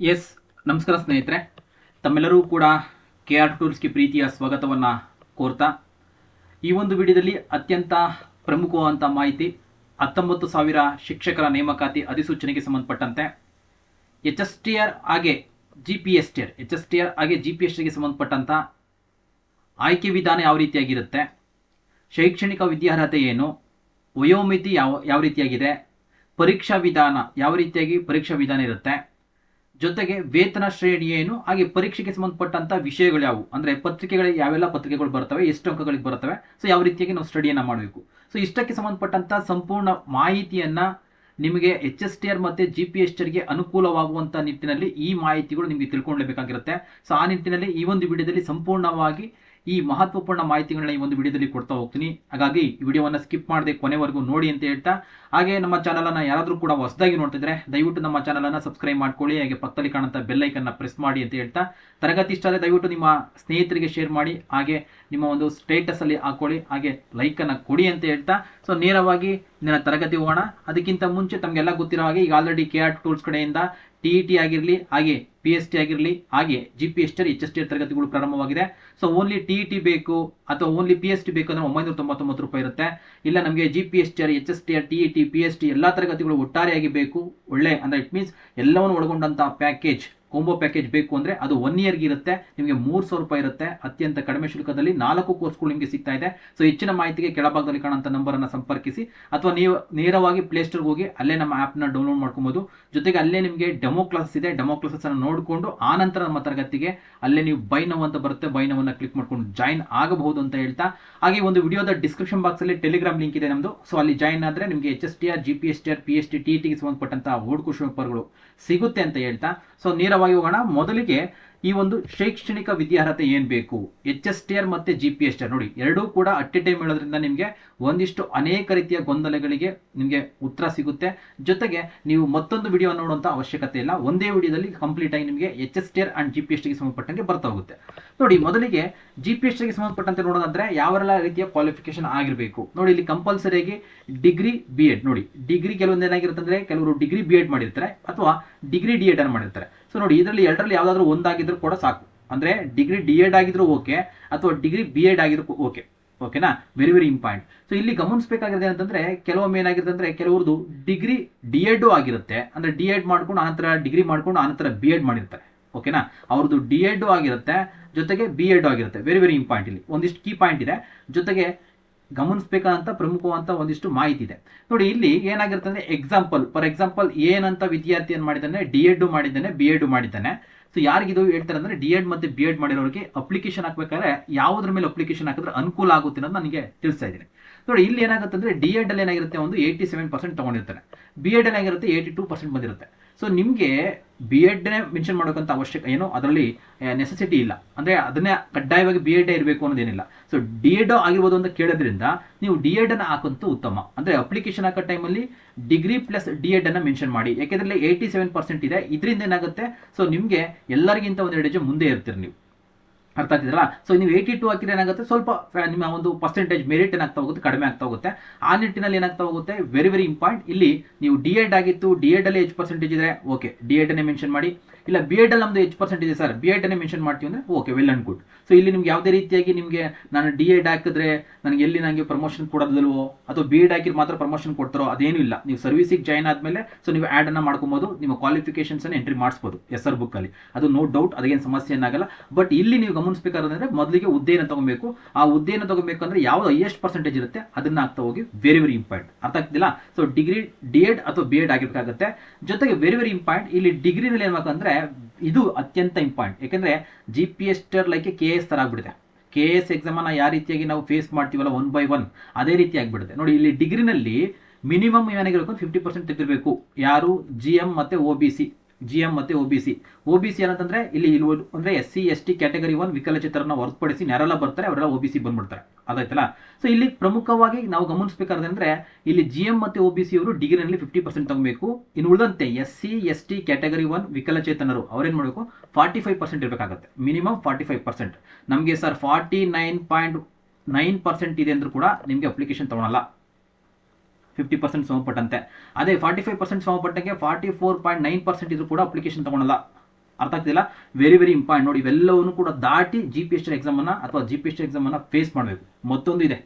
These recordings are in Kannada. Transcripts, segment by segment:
ಎಸ್, ನಮಸ್ಕಾರ ಸ್ನೇಹಿತರೆ. ತಮ್ಮೆಲ್ಲರೂ ಕೂಡ ಕೆ ಆರ್ ಟೂಲ್ಸ್ಗೆ ಪ್ರೀತಿಯ ಸ್ವಾಗತವನ್ನು ಕೋರ್ತಾ, ಈ ಒಂದು ವಿಡಿಯೋದಲ್ಲಿ ಅತ್ಯಂತ ಪ್ರಮುಖವಾದಂಥ ಮಾಹಿತಿ ಹತ್ತೊಂಬತ್ತು ಸಾವಿರ ಶಿಕ್ಷಕರ ನೇಮಕಾತಿ ಅಧಿಸೂಚನೆಗೆ ಸಂಬಂಧಪಟ್ಟಂತೆ ಎಚ್ ಎಸ್ ಟಿ ಆರ್ ಹಾಗೆ G P S T R H S T R ಹಾಗೆ ಜಿ ಪಿ ಎಸ್ ಟಿಗೆ ಸಂಬಂಧಪಟ್ಟಂಥ ಆಯ್ಕೆ ವಿಧಾನ ಯಾವ ರೀತಿಯಾಗಿರುತ್ತೆ, ಶೈಕ್ಷಣಿಕ ವಿದ್ಯಾರ್ಹತೆ ಏನು, ವಯೋಮಿತಿ ಯಾವ ಯಾವ ರೀತಿಯಾಗಿದೆ, ಪರೀಕ್ಷಾ ವಿಧಾನ ಯಾವ ರೀತಿಯಾಗಿ ಪರೀಕ್ಷಾ ವಿಧಾನ ಇರುತ್ತೆ ಜೊತೆಗೆ ವೇತನ ಶ್ರೇಣಿ ಏನು, ಹಾಗೆ ಪರೀಕ್ಷೆಗೆ ಸಂಬಂಧಪಟ್ಟಂತ ವಿಷಯಗಳು ಯಾವುವು? ಅಂದ್ರೆ ಪತ್ರಿಕೆಗಳಿಗೆ ಯಾವೆಲ್ಲ ಪತ್ರಿಕೆಗಳು ಬರ್ತವೆ, ಎಷ್ಟು ಅಂಕಗಳಿಗೆ ಬರ್ತವೆ ಸೊ ಯಾವ ರೀತಿಯಾಗಿ ನಾವು ಸ್ಟಡಿಯನ್ನ ಮಾಡಬೇಕು? ಸೊ ಇಷ್ಟಕ್ಕೆ ಸಂಬಂಧಪಟ್ಟಂತ ಸಂಪೂರ್ಣ ಮಾಹಿತಿಯನ್ನ ನಿಮಗೆ ಎಚ್ ಎಸ್ ಟಿ ಆರ್ ಮತ್ತೆ ಜಿ ಪಿ ಎಸ್ ಟಿಆರ್ಗೆ ಅನುಕೂಲವಾಗುವಂತ ನಿಟ್ಟಿನಲ್ಲಿ ಈ ಮಾಹಿತಿಗಳು ನಿಮಗೆ ತಿಳ್ಕೊಳ್ಳಬೇಕಾಗಿರುತ್ತೆ ಸೊ ಆ ನಿಟ್ಟಿನಲ್ಲಿ ಈ ಒಂದು ವಿಡಿಯೋದಲ್ಲಿ ಸಂಪೂರ್ಣವಾಗಿ ಈ ಮಹತ್ವಪೂರ್ಣ ಮಾಹಿತಿಗಳನ್ನ ಈ ಒಂದು ವಿಡಿಯೋದಲ್ಲಿ ಕೊಡ್ತಾ ಹೋಗ್ತೀನಿ. ಹಾಗಾಗಿ ಈ ವಿಡಿಯೋವನ್ನು ಸ್ಕಿಪ್ ಮಾಡದೆ ಕೊನೆವರೆಗೂ ನೋಡಿ ಅಂತ ಹೇಳ್ತಾ. ಹಾಗೆ ನಮ್ಮ ಚಾನಲನ್ನು ಯಾರಾದರೂ ಕೂಡ ಹೊಸದಾಗಿ ನೋಡ್ತಿದ್ರೆ ದಯವಿಟ್ಟು ನಮ್ಮ ಚಾನಲನ್ನು ಸಬ್ಸ್ಕ್ರೈಬ್ ಮಾಡ್ಕೊಳ್ಳಿ. ಹಾಗೆ ಪಕ್ಕದಲ್ಲಿ ಕಾಣುವಂಥ ಬೆಲ್ ಪ್ರೆಸ್ ಮಾಡಿ ಅಂತ ಹೇಳ್ತಾ. ತರಗತಿ ಇಷ್ಟ ಆದರೆ ದಯವಿಟ್ಟು ನಿಮ್ಮ ಸ್ನೇಹಿತರಿಗೆ ಶೇರ್ ಮಾಡಿ. ಹಾಗೆ ನಿಮ್ಮ ಒಂದು ಸ್ಟೇಟಸ್ ಅಲ್ಲಿ ಹಾಕೊಳ್ಳಿ. ಹಾಗೆ ಲೈಕ್ ಅನ್ನ ಕೊಡಿ ಅಂತ ಹೇಳ್ತಾ. ಸೊ ನೇರವಾಗಿ ನನ್ನ ತರಗತಿ ಹೋಗೋಣ. ಅದಕ್ಕಿಂತ ಮುಂಚೆ ತಮಗೆಲ್ಲ ಗೊತ್ತಿರೋ ಹಾಗೆ ಈಗ ಆಲ್ರೆಡಿ ಕೆ ಆರ್ ಟೂಲ್ಸ್ ಕಡೆಯಿಂದ ಟಿ ಇ ಟಿ ಆಗಿರಲಿ, ಹಾಗೆ ಪಿ ಎಸ್ ಟಿ ಆಗಿರಲಿ, ಹಾಗೆ G P S T H S T ತರಗತಿಗಳು ಪ್ರಾರಂಭವಾಗಿದೆ. ಸೊ ಓನ್ಲಿ ಟಿ ಟಿ ಬೇಕು ಅಥವಾ ಓನ್ಲಿ ಪಿ ಎಸ್ ಟಿ ಬೇಕು ಅಂದ್ರೆ ಒಂಬೈನೂರ ತೊಂಬತ್ತೊಂಬತ್ತು ರೂಪಾಯಿ ಇರುತ್ತೆ. ಇಲ್ಲ, ನಮಗೆ G P S T R H S T T E T P S T ಎಲ್ಲ ತರಗತಿಗಳು ಒಟ್ಟಾರೆಯಾಗಿ ಬೇಕು, ಒಳ್ಳೆ, ಅಂದರೆ ಇಟ್ ಮೀನ್ಸ್ ಎಲ್ಲವನ್ನು ಒಳಗೊಂಡಂತಹ ಪ್ಯಾಕೇಜ್ ಕೋಂಬೋ ಪ್ಯಾಕೇಜ್ ಬೇಕು ಅಂದ್ರೆ ಅದು ಒನ್ ಇಯರ್ಗೆ ಇರುತ್ತೆ, ನಿಮಗೆ ಮೂರು ಸಾವಿರ ರೂಪಾಯಿ ಇರುತ್ತೆ, ಅತ್ಯಂತ ಕಡಿಮೆ ಶುಲ್ಕದಲ್ಲಿ ನಾಲ್ಕು ಕೋರ್ಸ್ಗಳು ನಿಮಗೆ ಸಿಗ್ತಾ ಇದೆ. ಸೊ ಹೆಚ್ಚಿನ ಮಾಹಿತಿಗೆ ಕೆಳಭಾಗದಲ್ಲಿ ಕಾಣುವಂಥ ನಂಬರನ್ನು ಸಂಪರ್ಕಿಸಿ. ಅಥವಾ ನೀವು ನೇರವಾಗಿ ಪ್ಲೇಸ್ಟೋರ್ಗೆ ಹೋಗಿ ಅಲ್ಲೇ ನಮ್ಮ ಆ್ಯಪ್ನ ಡೌನ್ಲೋಡ್ ಮಾಡ್ಕೊಬೋದು. ಜೊತೆಗೆ ಅಲ್ಲೇ ನಿಮಗೆ ಡೆಮೋ ಕ್ಲಾಸ್ ಇದೆ. ಡೆಮೋ ಕ್ಲಾಸಸ್ ಅನ್ನು ನೋಡಿಕೊಂಡು ಆನಂತರ ನಂತರ ನಮ್ಮ ತರಗತಿಗೆ ಅಲ್ಲೇ ನೀವು ಬೈ ನೋವು ಅಂತ ಬರುತ್ತೆ. ಬೈ ನೋವನ್ನು ಕ್ಲಿಕ್ ಮಾಡ್ಕೊಂಡು ಜಾಯಿನ್ ಆಗಬಹುದು ಅಂತ ಹೇಳ್ತಾ. ಹಾಗೆ ಒಂದು ವಿಡಿಯೋದ ಡಿಸ್ಕ್ರಿಪ್ಷನ್ ಬಾಕ್ಸ್ ಅಲ್ಲಿ ಟೆಲಿಗ್ರಾಮ್ ಲಿಂಕ್ ಇದೆ ನಮ್ಮದು ಸೊ ಅಲ್ಲಿ ಜಾಯಿನ್ ಆದ್ರೆ ನಿಮಗೆ H S T R G P S T R P S T T ಟಿಗೆ ಸಂಬಂಧಪಟ್ಟಂತಹ ಓಡ್ ಕ್ವಶನ್ ಪೇಪರ್ಗಳು ಸಿಗುತ್ತೆ ಅಂತ ಹೇಳ್ತಾ. ಸೊ ನೇರವಾಗಿ ಹೋಗೋಣ. ಮೊದಲಿಗೆ ಈ ಒಂದು ಶೈಕ್ಷಣಿಕ ವಿದ್ಯಾರ್ಹತೆ ಏನ್ ಬೇಕು? ಎಚ್ ಎಸ್ ಟಿ ಆರ್ ಮತ್ತೆ G P S T R ನೋಡಿ, ಎರಡೂ ಕೂಡ ಅಟ್ ಎ ಟೈಮ್ ಹೇಳೋದ್ರಿಂದ ನಿಮಗೆ ಒಂದಿಷ್ಟು ಅನೇಕ ರೀತಿಯ ಗೊಂದಲಗಳಿಗೆ ನಿಮಗೆ ಉತ್ತರ ಸಿಗುತ್ತೆ. ಜೊತೆಗೆ ನೀವು ಮತ್ತೊಂದು ವಿಡಿಯೋ ನೋಡುವಂತ ಅವಶ್ಯಕತೆ ಇಲ್ಲ. ಒಂದೇ ವಿಡಿಯೋದಲ್ಲಿ ಕಂಪ್ಲೀಟ್ ಆಗಿ ನಿಮಗೆ H S T R and G P S ಟಿಗೆ ಸಂಬಂಧಪಟ್ಟಂಗೆ ಬರ್ತಾ ಹೋಗುತ್ತೆ. ನೋಡಿ, ಮೊದಲಿಗೆ ಜಿ ಪಿ ಎಸ್ ಟಿಗೆ ಸಂಬಂಧಪಟ್ಟಂತೆ ನೋಡೋದಂದ್ರೆ ಯಾವೆಲ್ಲ ರೀತಿಯ ಕ್ವಾಲಿಫಿಕೇಶನ್ ಆಗಿರಬೇಕು? ನೋಡಿ, ಇಲ್ಲಿ ಕಂಪಲ್ಸರಿಯಾಗಿ ಡಿಗ್ರಿ ಬಿ ಎಡ್ ನೋಡಿ ಡಿಗ್ರಿ ಕೆಲವೊಂದು ಏನಾಗಿರುತ್ತೆ ಅಂದ್ರೆ ಕೆಲವರು ಡಿಗ್ರಿ ಬಿ ಎಡ್ ಮಾಡಿರ್ತಾರೆ ಅಥವಾ ಡಿಗ್ರಿ ಡಿ ಎಡ್ ಅನ್ನು ಮಾಡಿರ್ತಾರೆ. ಸೊ ನೋಡಿ, ಇದರಲ್ಲಿ ಎರಡರಲ್ಲಿ ಯಾವ್ದಾದ್ರು ಒಂದಾಗಿದ್ರು ಕೂಡ ಸಾಕು. ಅಂದ್ರೆ ಡಿಗ್ರಿ ಡಿ ಎಡ್ ಆಗಿದ್ರು ಓಕೆ ಅಥವಾ ಡಿಗ್ರಿ ಬಿ ಎಡ್ ಆಗಿದ್ರು ಓಕೆ ಓಕೆನಾ ವೆರಿ ವೆರಿ ಇಂಪಾರ್ಟೆಂಟ್ ಸೊ ಇಲ್ಲಿ ಗಮನಿಸಬೇಕಾಗಿರೋದು ಏನಂತಂದ್ರೆ, ಕೆಲವೊಮ್ಮೆ ಏನಾಗಿರುತ್ತೆ ಅಂದ್ರೆ ಕೆಲವ್ರದ್ದು ಡಿಗ್ರಿ ಡಿ ಎಡ್ ಆಗಿರುತ್ತೆ. ಅಂದ್ರೆ ಡಿ ಎಡ್ ಮಾಡ್ಕೊಂಡು ಆನಂತರ ಡಿಗ್ರಿ ಮಾಡ್ಕೊಂಡು ಆನಂತರ ಬಿ ಎಡ್ ಮಾಡಿರ್ತಾರೆ. ಓಕೆನಾ ಅವ್ರದ್ದು ಡಿ ಎಡ್ ಆಗಿರುತ್ತೆ, ಜೊತೆಗೆ ಬಿ ಎಡ್ ಆಗಿರುತ್ತೆ. ವೆರಿ ವೆರಿ ಇಂಪಾರ್ಟೆಂಟ್ ಇಲ್ಲಿ. ಒಂದಿಷ್ಟು ಕೀ ಪಾಯಿಂಟ್ ಇದೆ. ಜೊತೆಗೆ ಗಮನಿಸಬೇಕಾದಂತ ಪ್ರಮುಖವಂತ ಒಂದಿಷ್ಟು ಮಾಹಿತಿ ಇದೆ. ನೋಡಿ, ಇಲ್ಲಿ ಏನಾಗಿರುತ್ತೆ ಅಂದ್ರೆ ಎಕ್ಸಾಂಪಲ್ ಫಾರ್ ಎಕ್ಸಾಂಪಲ್ ಏನಂತ ವಿದ್ಯಾರ್ಥಿ ಏನ್ ಮಾಡಿದ್ದಾನೆ? ಡಿ ಎಡ್ಡು ಮಾಡಿದ್ದಾನೆ ಬಿ ಎಡ್ಡು ಮಾಡಿದ್ದಾನೆ. ಸೊ ಯಾರಿಗಿದು ಹೇಳ್ತಾರೆ ಅಂದರೆ ಡಿ ಎಡ್ ಮತ್ತೆ ಬಿ ಎಡ್ ಮಾಡಿರೋರಿಗೆ ಅಪ್ಲಿಕೇಶನ್ ಹಾಕ್ಬೇಕಾದ್ರೆ ಯಾವುದ್ರ ಮೇಲೆ ಅಪ್ಲಿಕೇಶನ್ ಹಾಕಿದ್ರೆ ಅನುಕೂಲ ಆಗುತ್ತೆ ಅನ್ನೋದು ನನಗೆ ತಿಳಿಸ್ತಾ ಇದ್ದೀನಿ. ನೋಡಿ, ಇಲ್ಲಿ ಏನಾಗುತ್ತೆ ಅಂದ್ರೆ ಡಿ ಎಡ್ ಅಲ್ಲಿ ಏನಾಗಿರುತ್ತೆ? ಒಂದು ಏಯ್ಟಿ ಸೆವೆನ್ ಪರ್ಸೆಂಟ್ ತೊಗೊಂಡಿರ್ತಾನೆ. ಬಿ ಎಡ್ ಅಲ್ಲಿ ಏನಾಗಿರುತ್ತೆ? ಏಯ್ಟಿ ಟೂ ಪರ್ಸೆಂಟ್ ಬಂದಿರುತ್ತೆ. ಸೊ ನಿಮಗೆ ಬಿ ಎಡ್ನೇ ಮೆನ್ಷನ್ ಮಾಡೋಕ್ಕಂತ ಅವಶ್ಯಕ ಏನೋ ಅದರಲ್ಲಿ ನೆಸೆಸಿಟಿ ಇಲ್ಲ. ಅಂದರೆ ಅದನ್ನೇ ಕಡ್ಡಾಯವಾಗಿ ಬಿ ಎಡ್ ಇರಬೇಕು ಅನ್ನೋದೇನಿಲ್ಲ. ಸೊ ಡಿ ಎಡ್ ಆಗಿರ್ಬೋದು ಅಂತ ಕೇಳೋದ್ರಿಂದ ನೀವು ಡಿ ಎಡ್ ಅನ್ನು ಹಾಕಂತೂ ಉತ್ತಮ. ಅಂದರೆ ಅಪ್ಲಿಕೇಶನ್ ಹಾಕೋ ಟೈಮಲ್ಲಿ ಡಿಗ್ರಿ ಪ್ಲಸ್ ಡಿ ಎಡ್ ಅನ್ನು ಮೆನ್ಷನ್ ಮಾಡಿ. ಯಾಕೆಂದರೆ ಏಯ್ಟಿ ಸೆವೆನ್ ಪರ್ಸೆಂಟ್ ಇದೆ. ಇದರಿಂದ ಏನಾಗುತ್ತೆ? ಸೊ ನಿಮಗೆ ಎಲ್ಲರಿಗಿಂತ ಒಂದೆರಡು ಹೆಜ್ಜೆ ಮುಂದೆ ಇರ್ತೀರಿ ನೀವು. ಅರ್ಥ ಆಗ್ತಿದ್ರಲ್ಲ ಸೊ ನೀವು ಏಯ್ಟಿ ಟು ಹಾಕಿದ್ರೆ ಏನಾಗುತ್ತೆ? ಸ್ವಲ್ಪ ನಿಮ್ಮ ಒಂದು ಪರ್ಸೆಂಟೇಜ್ ಮೆರಿಟ್ ಏನಾಗ್ತಾ ಹೋಗುತ್ತೆ? ಕಡಿಮೆ ಆಗ್ತಾ ಹೋಗುತ್ತೆ. ಆ ನಿಟ್ಟಿನಲ್ಲಿ ಏನಾಗ್ತಾ ಹೋಗುತ್ತೆ? ವೆರಿ ವೆರಿ ಇಂಪಾರ್ಟೆಂಟ್ ಇಲ್ಲಿ ನೀವು ಡಿ ಎಡ್ ಆಗಿತ್ತು ಡಿ ಎಡ್ ಅಲ್ಲಿ ಹೆಚ್ಚು ಪರ್ಸೆಂಟೇಜ್ ಇದೆ ಓಕೆ ಡಿ ಎಡ್ ಅನ್ನೇ ಮೆನ್ಷನ್ ಮಾಡಿ. ಇಲ್ಲ ಬಿ ಎಡ್ ನಮ್ದು ಹೆಚ್ಚು ಪರ್ಸೆಂಟ್ ಇದೆ ಸರ್ ಬಿ ಎಡ್ ಮೆನ್ಷನ್ ಮಾಡ್ತೀವಿ ಅಂದ್ರೆ okay well and good so ಇಲ್ಲಿ ನಿಮ್ಗೆ ಯಾವುದೇ ರೀತಿಯಾಗಿ ನಿಮಗೆ ನಾನು ಡಿ ಎಡ್ ಹಾಕಿದ್ರೆ ನನಗೆ ಎಲ್ಲಿ ನನಗೆ ಪ್ರಮೋಷನ್ ಕೊಡೋದಿಲ್ವೋ, ಅಥವಾ ಬಿ ಎಡ್ ಹಾಕಿದ್ರೆ ಮಾತ್ರ ಪ್ರಮೋಷನ್ ಕೊಡ್ತಾರೋ, ಅದೇನೂ ಇಲ್ಲ. ನೀವು ಸರ್ವಿಸಿಗೆ ಜಾಯ್ನ್ ಆದ್ಮೇಲೆ ಸೊ ನೀವು ಆ್ಯಡ್ ಅನ್ನ ಮಾಡ್ಕೊಬೋದು, ನಿಮ್ಮ ಕ್ವಾಲಿಫಿಕೇಶನ್ಸ್ ಎಂಟ್ರಿ ಮಾಡಿಸ್ಬೋದು ಎಸ್ ಆರ್ ಬುಕ್ ಅಲ್ಲಿ. ಅದು ನೋ ಡೌಟ್ ಅದೇನು ಸಮಸ್ಯೆ ಏನಾಗಲ್ಲ ಬಟ್ ಇಲ್ಲಿ ನೀವು ಗಮನಿಸಬೇಕಾದ್ರೆ ಮೊದಲಿಗೆ ಹುದ್ದೆಯನ್ನು ತಗೊಬೇಕು. ಆ ಹುದ್ದೆಯನ್ನು ತಗೋಬೇಕಂದ್ರೆ ಯಾವ ಹೈಯೆಸ್ಟ್ ಪರ್ಸೆಂಟೇಜ್ ಇರುತ್ತೆ, ಅದನ್ನ ಆಗ್ತಾ ಹೋಗಿ ವೆರಿ ವೆರಿ ಇಂಪಾರ್ಟೆಂಟ್ ಅರ್ಥ ಆಗ್ತಿಲ್ಲ ಸೊ ಡಿಗ್ರಿ ಡಿ ಎಡ್ ಅಥವಾ ಬಿ ಎಡ್ ಆಗಿರ್ಬೇಕಾಗುತ್ತೆ. ಜೊತೆಗೆ ವೆರಿ ವೆರಿ ಇಂಪಾರ್ಟೆಂಟ್ ಇಲ್ಲಿ ಡಿಗ್ರಿನಲ್ಲಿ ಏನ್ಬೇಕಂದ್ರೆ ಇದು ಅತ್ಯಂತ ಇಂಪಾರ್ಟೆಂಟ್. ಯಾಕಂದ್ರೆ ಜಿ ಪಿ ಎಸ್ ಟರ್ ಲೈಕ್ ಕೆ ಎಸ್ ತರ ಆಗ್ಬಿಡುತ್ತೆ. ಕೆ ಎಸ್ ಎಕ್ಸಾಮ್ ಅನ್ನ ಯಾವ ರೀತಿಯಾಗಿ ನಾವು ಫೇಸ್ ಮಾಡ್ತೀವಲ್ಲ ಒನ್ ಬೈ ಒನ್ ಅದೇ ರೀತಿ ಆಗ್ಬಿಡುತ್ತೆ. ನೋಡಿ, ಇಲ್ಲಿ ಡಿಗ್ರಿನಲ್ಲಿ ಮಿನಿಮಮ್ ಏನಾಗಿರ್ಬೇಕು ಫಿಫ್ಟಿ ಪರ್ಸೆಂಟ್ ತೆಗಿರಬೇಕು ಯಾರು? ಜಿ ಎಂ ಮತ್ತೆ O B C G M ಮತ್ತೆ B C O B C ಏನಂತಂದ್ರೆ ಇಲ್ಲಿ ಅಂದ್ರೆ S C S T category one ವಿಕಲಚೇತರನ್ನ ಹೊರತುಪಡಿಸಿ ಯಾರೆಲ್ಲ ಬರ್ತಾರೆ ಅವರೆಲ್ಲ ಒ ಬಿ ಸಿ ಬಂದ್ಬಿಡ್ತಾರೆ. ಅದಾಯ್ತಲ್ಲ? ಸೊ ಇಲ್ಲಿ ಪ್ರಮುಖವಾಗಿ ನಾವು ಗಮನಿಸಬೇಕಾದ್ರೆ ಇಲ್ಲಿ ಜಿ ಎಂ ಮತ್ತೆ ಸಿ ಅವರು ಡಿಗ್ರಿನಲ್ಲಿ ಫಿಫ್ಟಿ ಪರ್ಸೆಂಟ್ ತಗೋಬೇಕು. ಇನ್ನು ಉಳಿದಂತೆ S C S T category one ವಿಕಲಚೇತನರು ಅವ್ರೇನ್ ಮಾಡಬೇಕು? ಫಾರ್ಟಿ ಫೈವ್ ಪರ್ಸೆಂಟ್ ಇರಬೇಕಾಗುತ್ತೆ. ಮಿನಿಮಮ್ ಫಾರ್ಟಿ ಫೈವ್ ಪರ್ಸೆಂಟ್ ನಮಗೆ sir forty nine point nine percent ಇದೆ ಅಂದ್ರೂ ಕೂಡ ನಿಮಗೆ ಅಪ್ಲಿಕೇಶನ್ ತಗೊಳಲ್ಲ. ಫಿಫ್ಟಿ ಪರ್ಸೆಂಟ್ ಸಮಪಟ್ಟಂತೆ ಅದೇ forty five percent ಸಮಪಟ್ಟಂಗೆ forty four point nine percent ಇದ್ರೂ ಕೂಡ ಅಪ್ಲಿಕೇಶನ್ ತಗೊಳಲ್ಲ. ಅರ್ಥ ಆಗ್ತಿಲ್ಲ ವೆರಿ ವೆರಿ ಇಂಪಾರ್ಟೆಂಟ್ ನೋಡಿ, ಇವೆಲ್ಲವನ್ನು ಕೂಡ ದಾಟಿ ಜಿ ಪಿ ಎಸ್ ಟಿ ಎಕ್ಸಾಮನ್ನು ಅಥವಾ ಜಿ ಪಿ ಎಸ್ ಟಿ ಎಕ್ಸಾಮನ್ನು ಫೇಸ್ ಮಾಡಬೇಕು. ಮತ್ತೊಂದು ಇದೆ.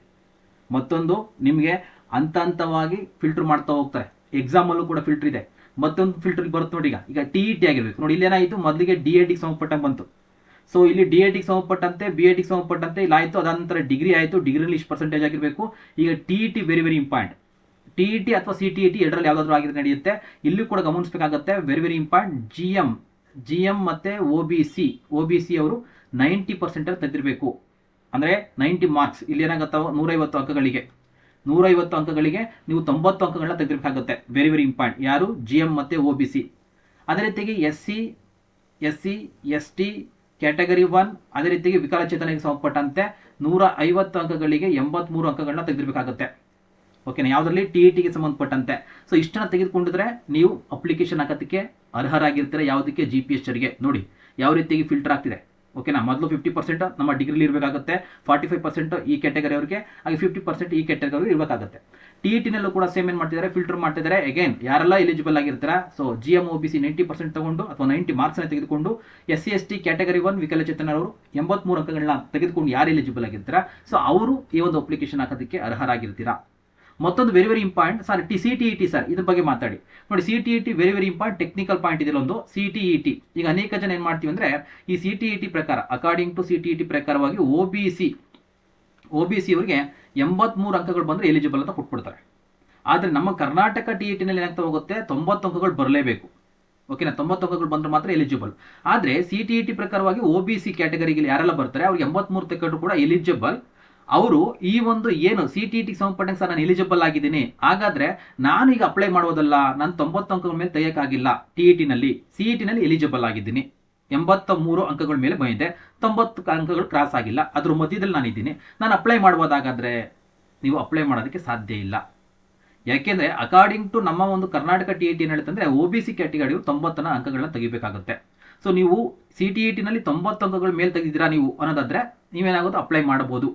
ಮತ್ತೊಂದು ನಿಮಗೆ ಹಂತ ಹಂತವಾಗಿ ಫಿಲ್ಟರ್ ಮಾಡ್ತಾ ಹೋಗ್ತಾರೆ. ಎಕ್ಸಾಮಲ್ಲೂ ಕೂಡ ಫಿಲ್ಟರ್ ಇದೆ. ಮತ್ತೊಂದು ಫಿಲ್ಟರ್ ಬರುತ್ತೆ ನೋಡಿ ಈಗ. ಈಗ ಟಿ ಇ ಟಿ ಆಗಿರಬೇಕು. ನೋಡಿ, ಇಲ್ಲೇನಾಯಿತು? ಮೊದಲಿಗೆ ಡಿ ಎ ಟಿಗೆ ಸಂಬಂಧಪಟ್ಟಂಗೆ ಬಂತು. ಸೊ ಇಲ್ಲಿ ಡಿ ಎ ಟಿಗೆ ಸಂಬಂಧಪಟ್ಟಂತೆ ಬಿ ಎ ಟಿಗೆ ಸಂಬಂಧಪಟ್ಟಂತೆ ಇಲ್ಲಿ ಆಯಿತು ಅದಾದ ನಂತರ ಡಿಗ್ರಿ ಆಯಿತು ಡಿಗ್ರಿಲಿ ಇಷ್ಟು ಪರ್ಸೆಂಟೇಜ್ ಆಗಿರಬೇಕು. ಈಗ T E T very very important T E T ಅಥವಾ ಸಿ ಟಿ ಇ ಟಿ ಎರಡರಲ್ಲಿ ಯಾವುದಾದ್ರೂ ಆಗಿದ್ರೆ ನಡೆಯುತ್ತೆ. ಇಲ್ಲಿ ಕೂಡ ಗಮನಿಸಬೇಕಾಗುತ್ತೆ very very important G M G M ಮತ್ತು O B C O B C ಅವರು ನೈಂಟಿ ಪರ್ಸೆಂಟಲ್ಲಿ ತೆಗೆದಿರಬೇಕು. ಅಂದರೆ ನೈಂಟಿ ಮಾರ್ಕ್ಸ್ ಇಲ್ಲಿ ಏನಾಗುತ್ತವ? ನೂರೈವತ್ತು ಅಂಕಗಳಿಗೆ. ನೂರೈವತ್ತು ಅಂಕಗಳಿಗೆ ನೀವು ತೊಂಬತ್ತು ಅಂಕಗಳನ್ನ ತೆಗೆದಿರಬೇಕಾಗುತ್ತೆ. ವೆರಿ ವೆರಿ ಇಂಪಾರ್ಟೆಂಟ್ ಯಾರು? ಜಿ ಎಂ ಮತ್ತು ಒ ಬಿ ಸಿ ಅದೇ ರೀತಿಗೆ S C S C S T category one ಅದೇ ರೀತಿಗೆ ವಿಕಲಚೇತನಿಗೆ ಸಂಬಂಧಪಟ್ಟಂತೆ ನೂರ ಐವತ್ತು ಅಂಕಗಳಿಗೆ ಎಂಬತ್ಮೂರು ಅಂಕಗಳನ್ನ ತೆಗೆದಿರಬೇಕಾಗುತ್ತೆ. ಓಕೆನಾ ಯಾವುದರಲ್ಲಿ ಟಿ ಇ ಟಿಗೆ ಸಂಬಂಧಪಟ್ಟಂತೆ. ಸೊ ಇಷ್ಟನ್ನ ತೆಗೆದುಕೊಂಡಿದ್ರೆ ನೀವು ಅಪ್ಲಿಕೇಶನ್ ಹಾಕೋದಕ್ಕೆ ಅರ್ಹರಾಗಿರ್ತೀರ ಯಾವುದಕ್ಕೆ ಜಿ ಪಿ ಎಸ್ ಚರ್ಗೆ ನೋಡಿ, ಯಾವ ರೀತಿಯಾಗಿ ಫಿಲ್ಟರ್ ಆಗ್ತಿದೆ. ಓಕೆನಾ ಮೊದಲು ಫಿಫ್ಟಿ ಪರ್ಸೆಂಟ್ ನಮ್ಮ ಡಿಗ್ರಿಲಿ ಇರಬೇಕಾಗುತ್ತೆ. ಫಾರ್ಟಿ ಫೈವ್ ಪರ್ಸೆಂಟ್ ಈ ಕ್ಯಾಟಗರಿ ಅವರಿಗೆ, ಹಾಗೆ ಫಿಫ್ಟಿ ಪರ್ಸೆಂಟ್ ಈ ಕ್ಯಾಟಗರಿ ಇರಬೇಕಾಗುತ್ತೆ. ಟಿ ಇ ಟಿನಲ್ಲೂ ಕೂಡ ಸೇಮ್ ಏನು ಮಾಡ್ತಿದ್ದಾರೆ ಫಿಲ್ಟರ್ ಮಾಡ್ತಿದ್ದಾರೆ ಅಗೇನ್ ಯಾರೆಲ್ಲ ಎಲಿಜಿಬಲ್ ಆಗಿರ್ತಾರೆ? So G M O B C ninety percent ತಗೊಂಡು ಅಥವಾ ನೈಂಟಿ ಮಾರ್ಕ್ಸ್ನ ತೆಗೆದುಕೊಂಡು S C S T category one ವಿಕಲಚೇತನವರು ಎಂಬತ್ಮೂರು ಅಂಕಗಳನ್ನ ತೆಗೆದುಕೊಂಡು ಯಾರು ಎಲಿಜಿಬಲ್ ಆಗಿರ್ತೀರಾ? ಸೊ ಅವರು ಈ ಒಂದು ಅಪ್ಲಿಕೇಶನ್ ಹಾಕೋದಕ್ಕೆ ಅರ್ಹರಾಗಿರ್ತೀರಾ? ಮತ್ತೊಂದು very very important sir T C T E T sir ಇದ್ರ ಬಗ್ಗೆ ಮಾತಾಡಿ. ನೋಡಿ C T E T very very important technical point ಇದೆ ಒಂದು ಸಿ ಟಿ ಇ ಟಿ ಈಗ ಅನೇಕ ಜನ ಏನು ಮಾಡ್ತೀವಿ ಅಂದರೆ, ಈ ಸಿ ಟಿ ಇ ಟಿ ಪ್ರಕಾರ according to C T E T ಪ್ರಕಾರವಾಗಿ O B C O B C ಅವರಿಗೆ ಎಂಬತ್ಮೂರು ಅಂಕಗಳು ಬಂದರೆ ಎಲಿಜಿಬಲ್ ಅಂತ ಕೊಟ್ಬಿಡ್ತಾರೆ. ಆದರೆ ನಮ್ಮ ಕರ್ನಾಟಕ ಟಿ ಇ ಟಿನಲ್ಲಿ ಏನಾಗ್ತಾ ಹೋಗುತ್ತೆ? ತೊಂಬತ್ತು ಅಂಕಗಳು ಬರಲೇಬೇಕು. ಓಕೆನಾ? ತೊಂಬತ್ತು ಅಂಕಗಳು ಬಂದ್ರೆ ಮಾತ್ರ ಎಲಿಜಿಬಲ್ ಆದರೆ ಸಿ ಟಿ ಇ ಟಿ ಪ್ರಕಾರವಾಗಿ ಒ ಬಿ ಸಿ ಕ್ಯಾಟಗರಿಗೆ ಯಾರೆಲ್ಲ ಬರ್ತಾರೆ? ಅವ್ರಿಗೆ ಎಂಬತ್ಮೂರು ತೆಗೆದು ಕೂಡ ಎಲಿಜಿಬಲ್ ಅವರು ಈ ಒಂದು ಏನು ಸಿ ಟಿ ಸಂಬಂಧಪಟ್ಟಂಗೆ ಸರ್ ನಾನು ಎಲಿಜಿಬಲ್ ಆಗಿದ್ದೀನಿ. ಹಾಗಾದ್ರೆ ನಾನು ಈಗ ಅಪ್ಲೈ ಮಾಡೋದಲ್ಲ ನಾನು ತೊಂಬತ್ತು ಅಂಕಗಳ ಮೇಲೆ ತೆಗಿಯಕ್ಕಾಗಿಲ್ಲ ಟಿ ಇ ಟಿನಲ್ಲಿ ಸಿ ಇ ಟಿನಲ್ಲಿ ಎಲಿಜಿಬಲ್ ಆಗಿದ್ದೀನಿ. ಎಂಬತ್ತ ಮೂರು ಅಂಕಗಳ ಮೇಲೆ ಬಂದಿದೆ. ತೊಂಬತ್ತು ಅಂಕಗಳು ಕ್ರಾಸ್ ಆಗಿಲ್ಲ. ಅದ್ರ ಮಧ್ಯದಲ್ಲಿ ನಾನು ಇದ್ದೀನಿ. ನಾನು ಅಪ್ಲೈ ಮಾಡ್ಬೋದಾಗಾದ್ರೆ ನೀವು ಅಪ್ಲೈ ಮಾಡೋದಕ್ಕೆ ಸಾಧ್ಯ ಇಲ್ಲ. ಯಾಕೆಂದ್ರೆ ಅಕಾರ್ಡಿಂಗ್ ಟು ನಮ್ಮ ಒಂದು ಕರ್ನಾಟಕ ಟಿ ಇ ಟಿ ಹೇಳ್ತಂದ್ರೆ ಒ ಬಿ ಸಿ ಕ್ಯಾಟಗರಿಯು ತೊಂಬತ್ತನ ಅಂಕಗಳನ್ನ ತೆಗಿಬೇಕಾಗುತ್ತೆ. ಸೊ ನೀವು ಸಿ ಟಿ ಇ ಟಿನಲ್ಲಿ ತೊಂಬತ್ತು ಅಂಕಗಳ ಮೇಲೆ ತೆಗೆದಿದ್ದೀರಾ ನೀವು ಅನ್ನೋದಾದ್ರೆ ನೀವೇನಾಗುತ್ತೆ ಅಪ್ಲೈ ಮಾಡಬಹುದು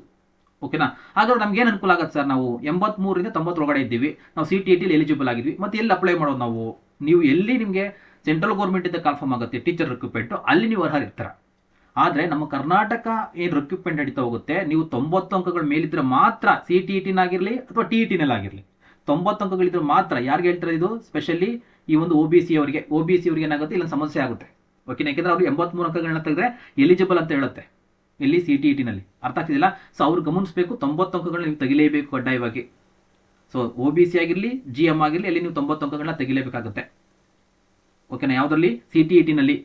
ಓಕೆನಾ? ಹಾಗಾದ್ರೆ ನಮ್ಗೆ ಏನು ಅನುಕೂಲ ಆಗುತ್ತೆ ಸರ್? ನಾವು ಎಂಬತ್ಮೂರಿಂದ ತೊಂಬತ್ತು ಒಳಗಡೆ ಇದ್ದೀವಿ. ನಾವು ಸಿ ಟಿ ಇ ಟಿಲಿ ಎಲಿಜಿಬಲ್ ಆಗಿದ್ವಿ. ಮತ್ತೆ ಎಲ್ಲಿ ಅಪ್ಲೈ ಮಾಡೋದು ನಾವು? ನೀವು ಎಲ್ಲಿ ನಿಮಗೆ ಸೆಂಟ್ರಲ್ ಗೌರ್ಮೆಂಟಿಂದ ಕನ್ಫರ್ಮ್ ಆಗುತ್ತೆ? ಟೀಚರ್ ರಿಕ್ರೂಟ್ಮೆಂಟ್ ಅಲ್ಲಿ ನೀವು ಅರ್ಹ ಇರ್ತಾರೆ ಆದರೆ ನಮ್ಮ ಕರ್ನಾಟಕ ಏನು ರಿಕ್ರೂಟ್ಮೆಂಟ್ ನಡೀತಾ ಹೋಗುತ್ತೆ? ನೀವು ತೊಂಬತ್ತು ಅಂಕಗಳ ಮೇಲಿದ್ರೆ ಮಾತ್ರ ಸಿ ಟಿ ಇ ಟಿನಾಗಿರಲಿ ಅಥವಾ ಟಿ ಇ ಟಿನಲ್ಲಾಗಿರಲಿ ತೊಂಬತ್ತು ಅಂಕಗಳಿದ್ರೆ ಮಾತ್ರ ಯಾರಿಗೆ ಹೇಳ್ತಾರೆ ಇದು? ಸ್ಪೆಷಲಿ ಈ ಒಂದು ಒ ಬಿ ಸಿ ಅವರಿಗೆ. ಒ ಬಿ ಸಿ ಅವರಿಗೆ ಏನಾಗುತ್ತೆ? ಇಲ್ಲೊಂದು ಸಮಸ್ಯೆ ಆಗುತ್ತೆ. ಓಕೆ ಯಾಕೆಂದ್ರೆ ಅವರು ಎಂಬತ್ಮೂರು ಅಂಕಗಳನ್ನ ತೆಗೆದ್ರೆ ಎಲಿಜಿಬಲ್ ಅಂತ ಹೇಳುತ್ತೆ. ಇಲ್ಲಿ ಸಿ ಟಿ ಇ ಟಿನಲ್ಲಿ ಅರ್ಥ ಆಗ್ತಿದಿಲ್ಲ? ಸೊ ಅವ್ರು ಗಮನಿಸಬೇಕು, ತೊಂಬತ್ತು ಅಂಕಗಳನ್ನ ನೀವು ತೆಗಿಲೇಬೇಕು ಕಡ್ಡಾಯವಾಗಿ. ಸೊ ಒ ಬಿ ಸಿ ಆಗಿರಲಿ ಜಿ ಎಂ ಆಗಿರಲಿ, ಅಲ್ಲಿ ನೀವು ತೊಂಬತ್ತು ಅಂಕಗಳನ್ನ ತೆಗಿಲೇಬೇಕಾಗುತ್ತೆ. ಓಕೆನಾ ಯಾವುದರಲ್ಲಿ? ಸಿ ಟಿ ಇ ಟಿನಲ್ಲಿ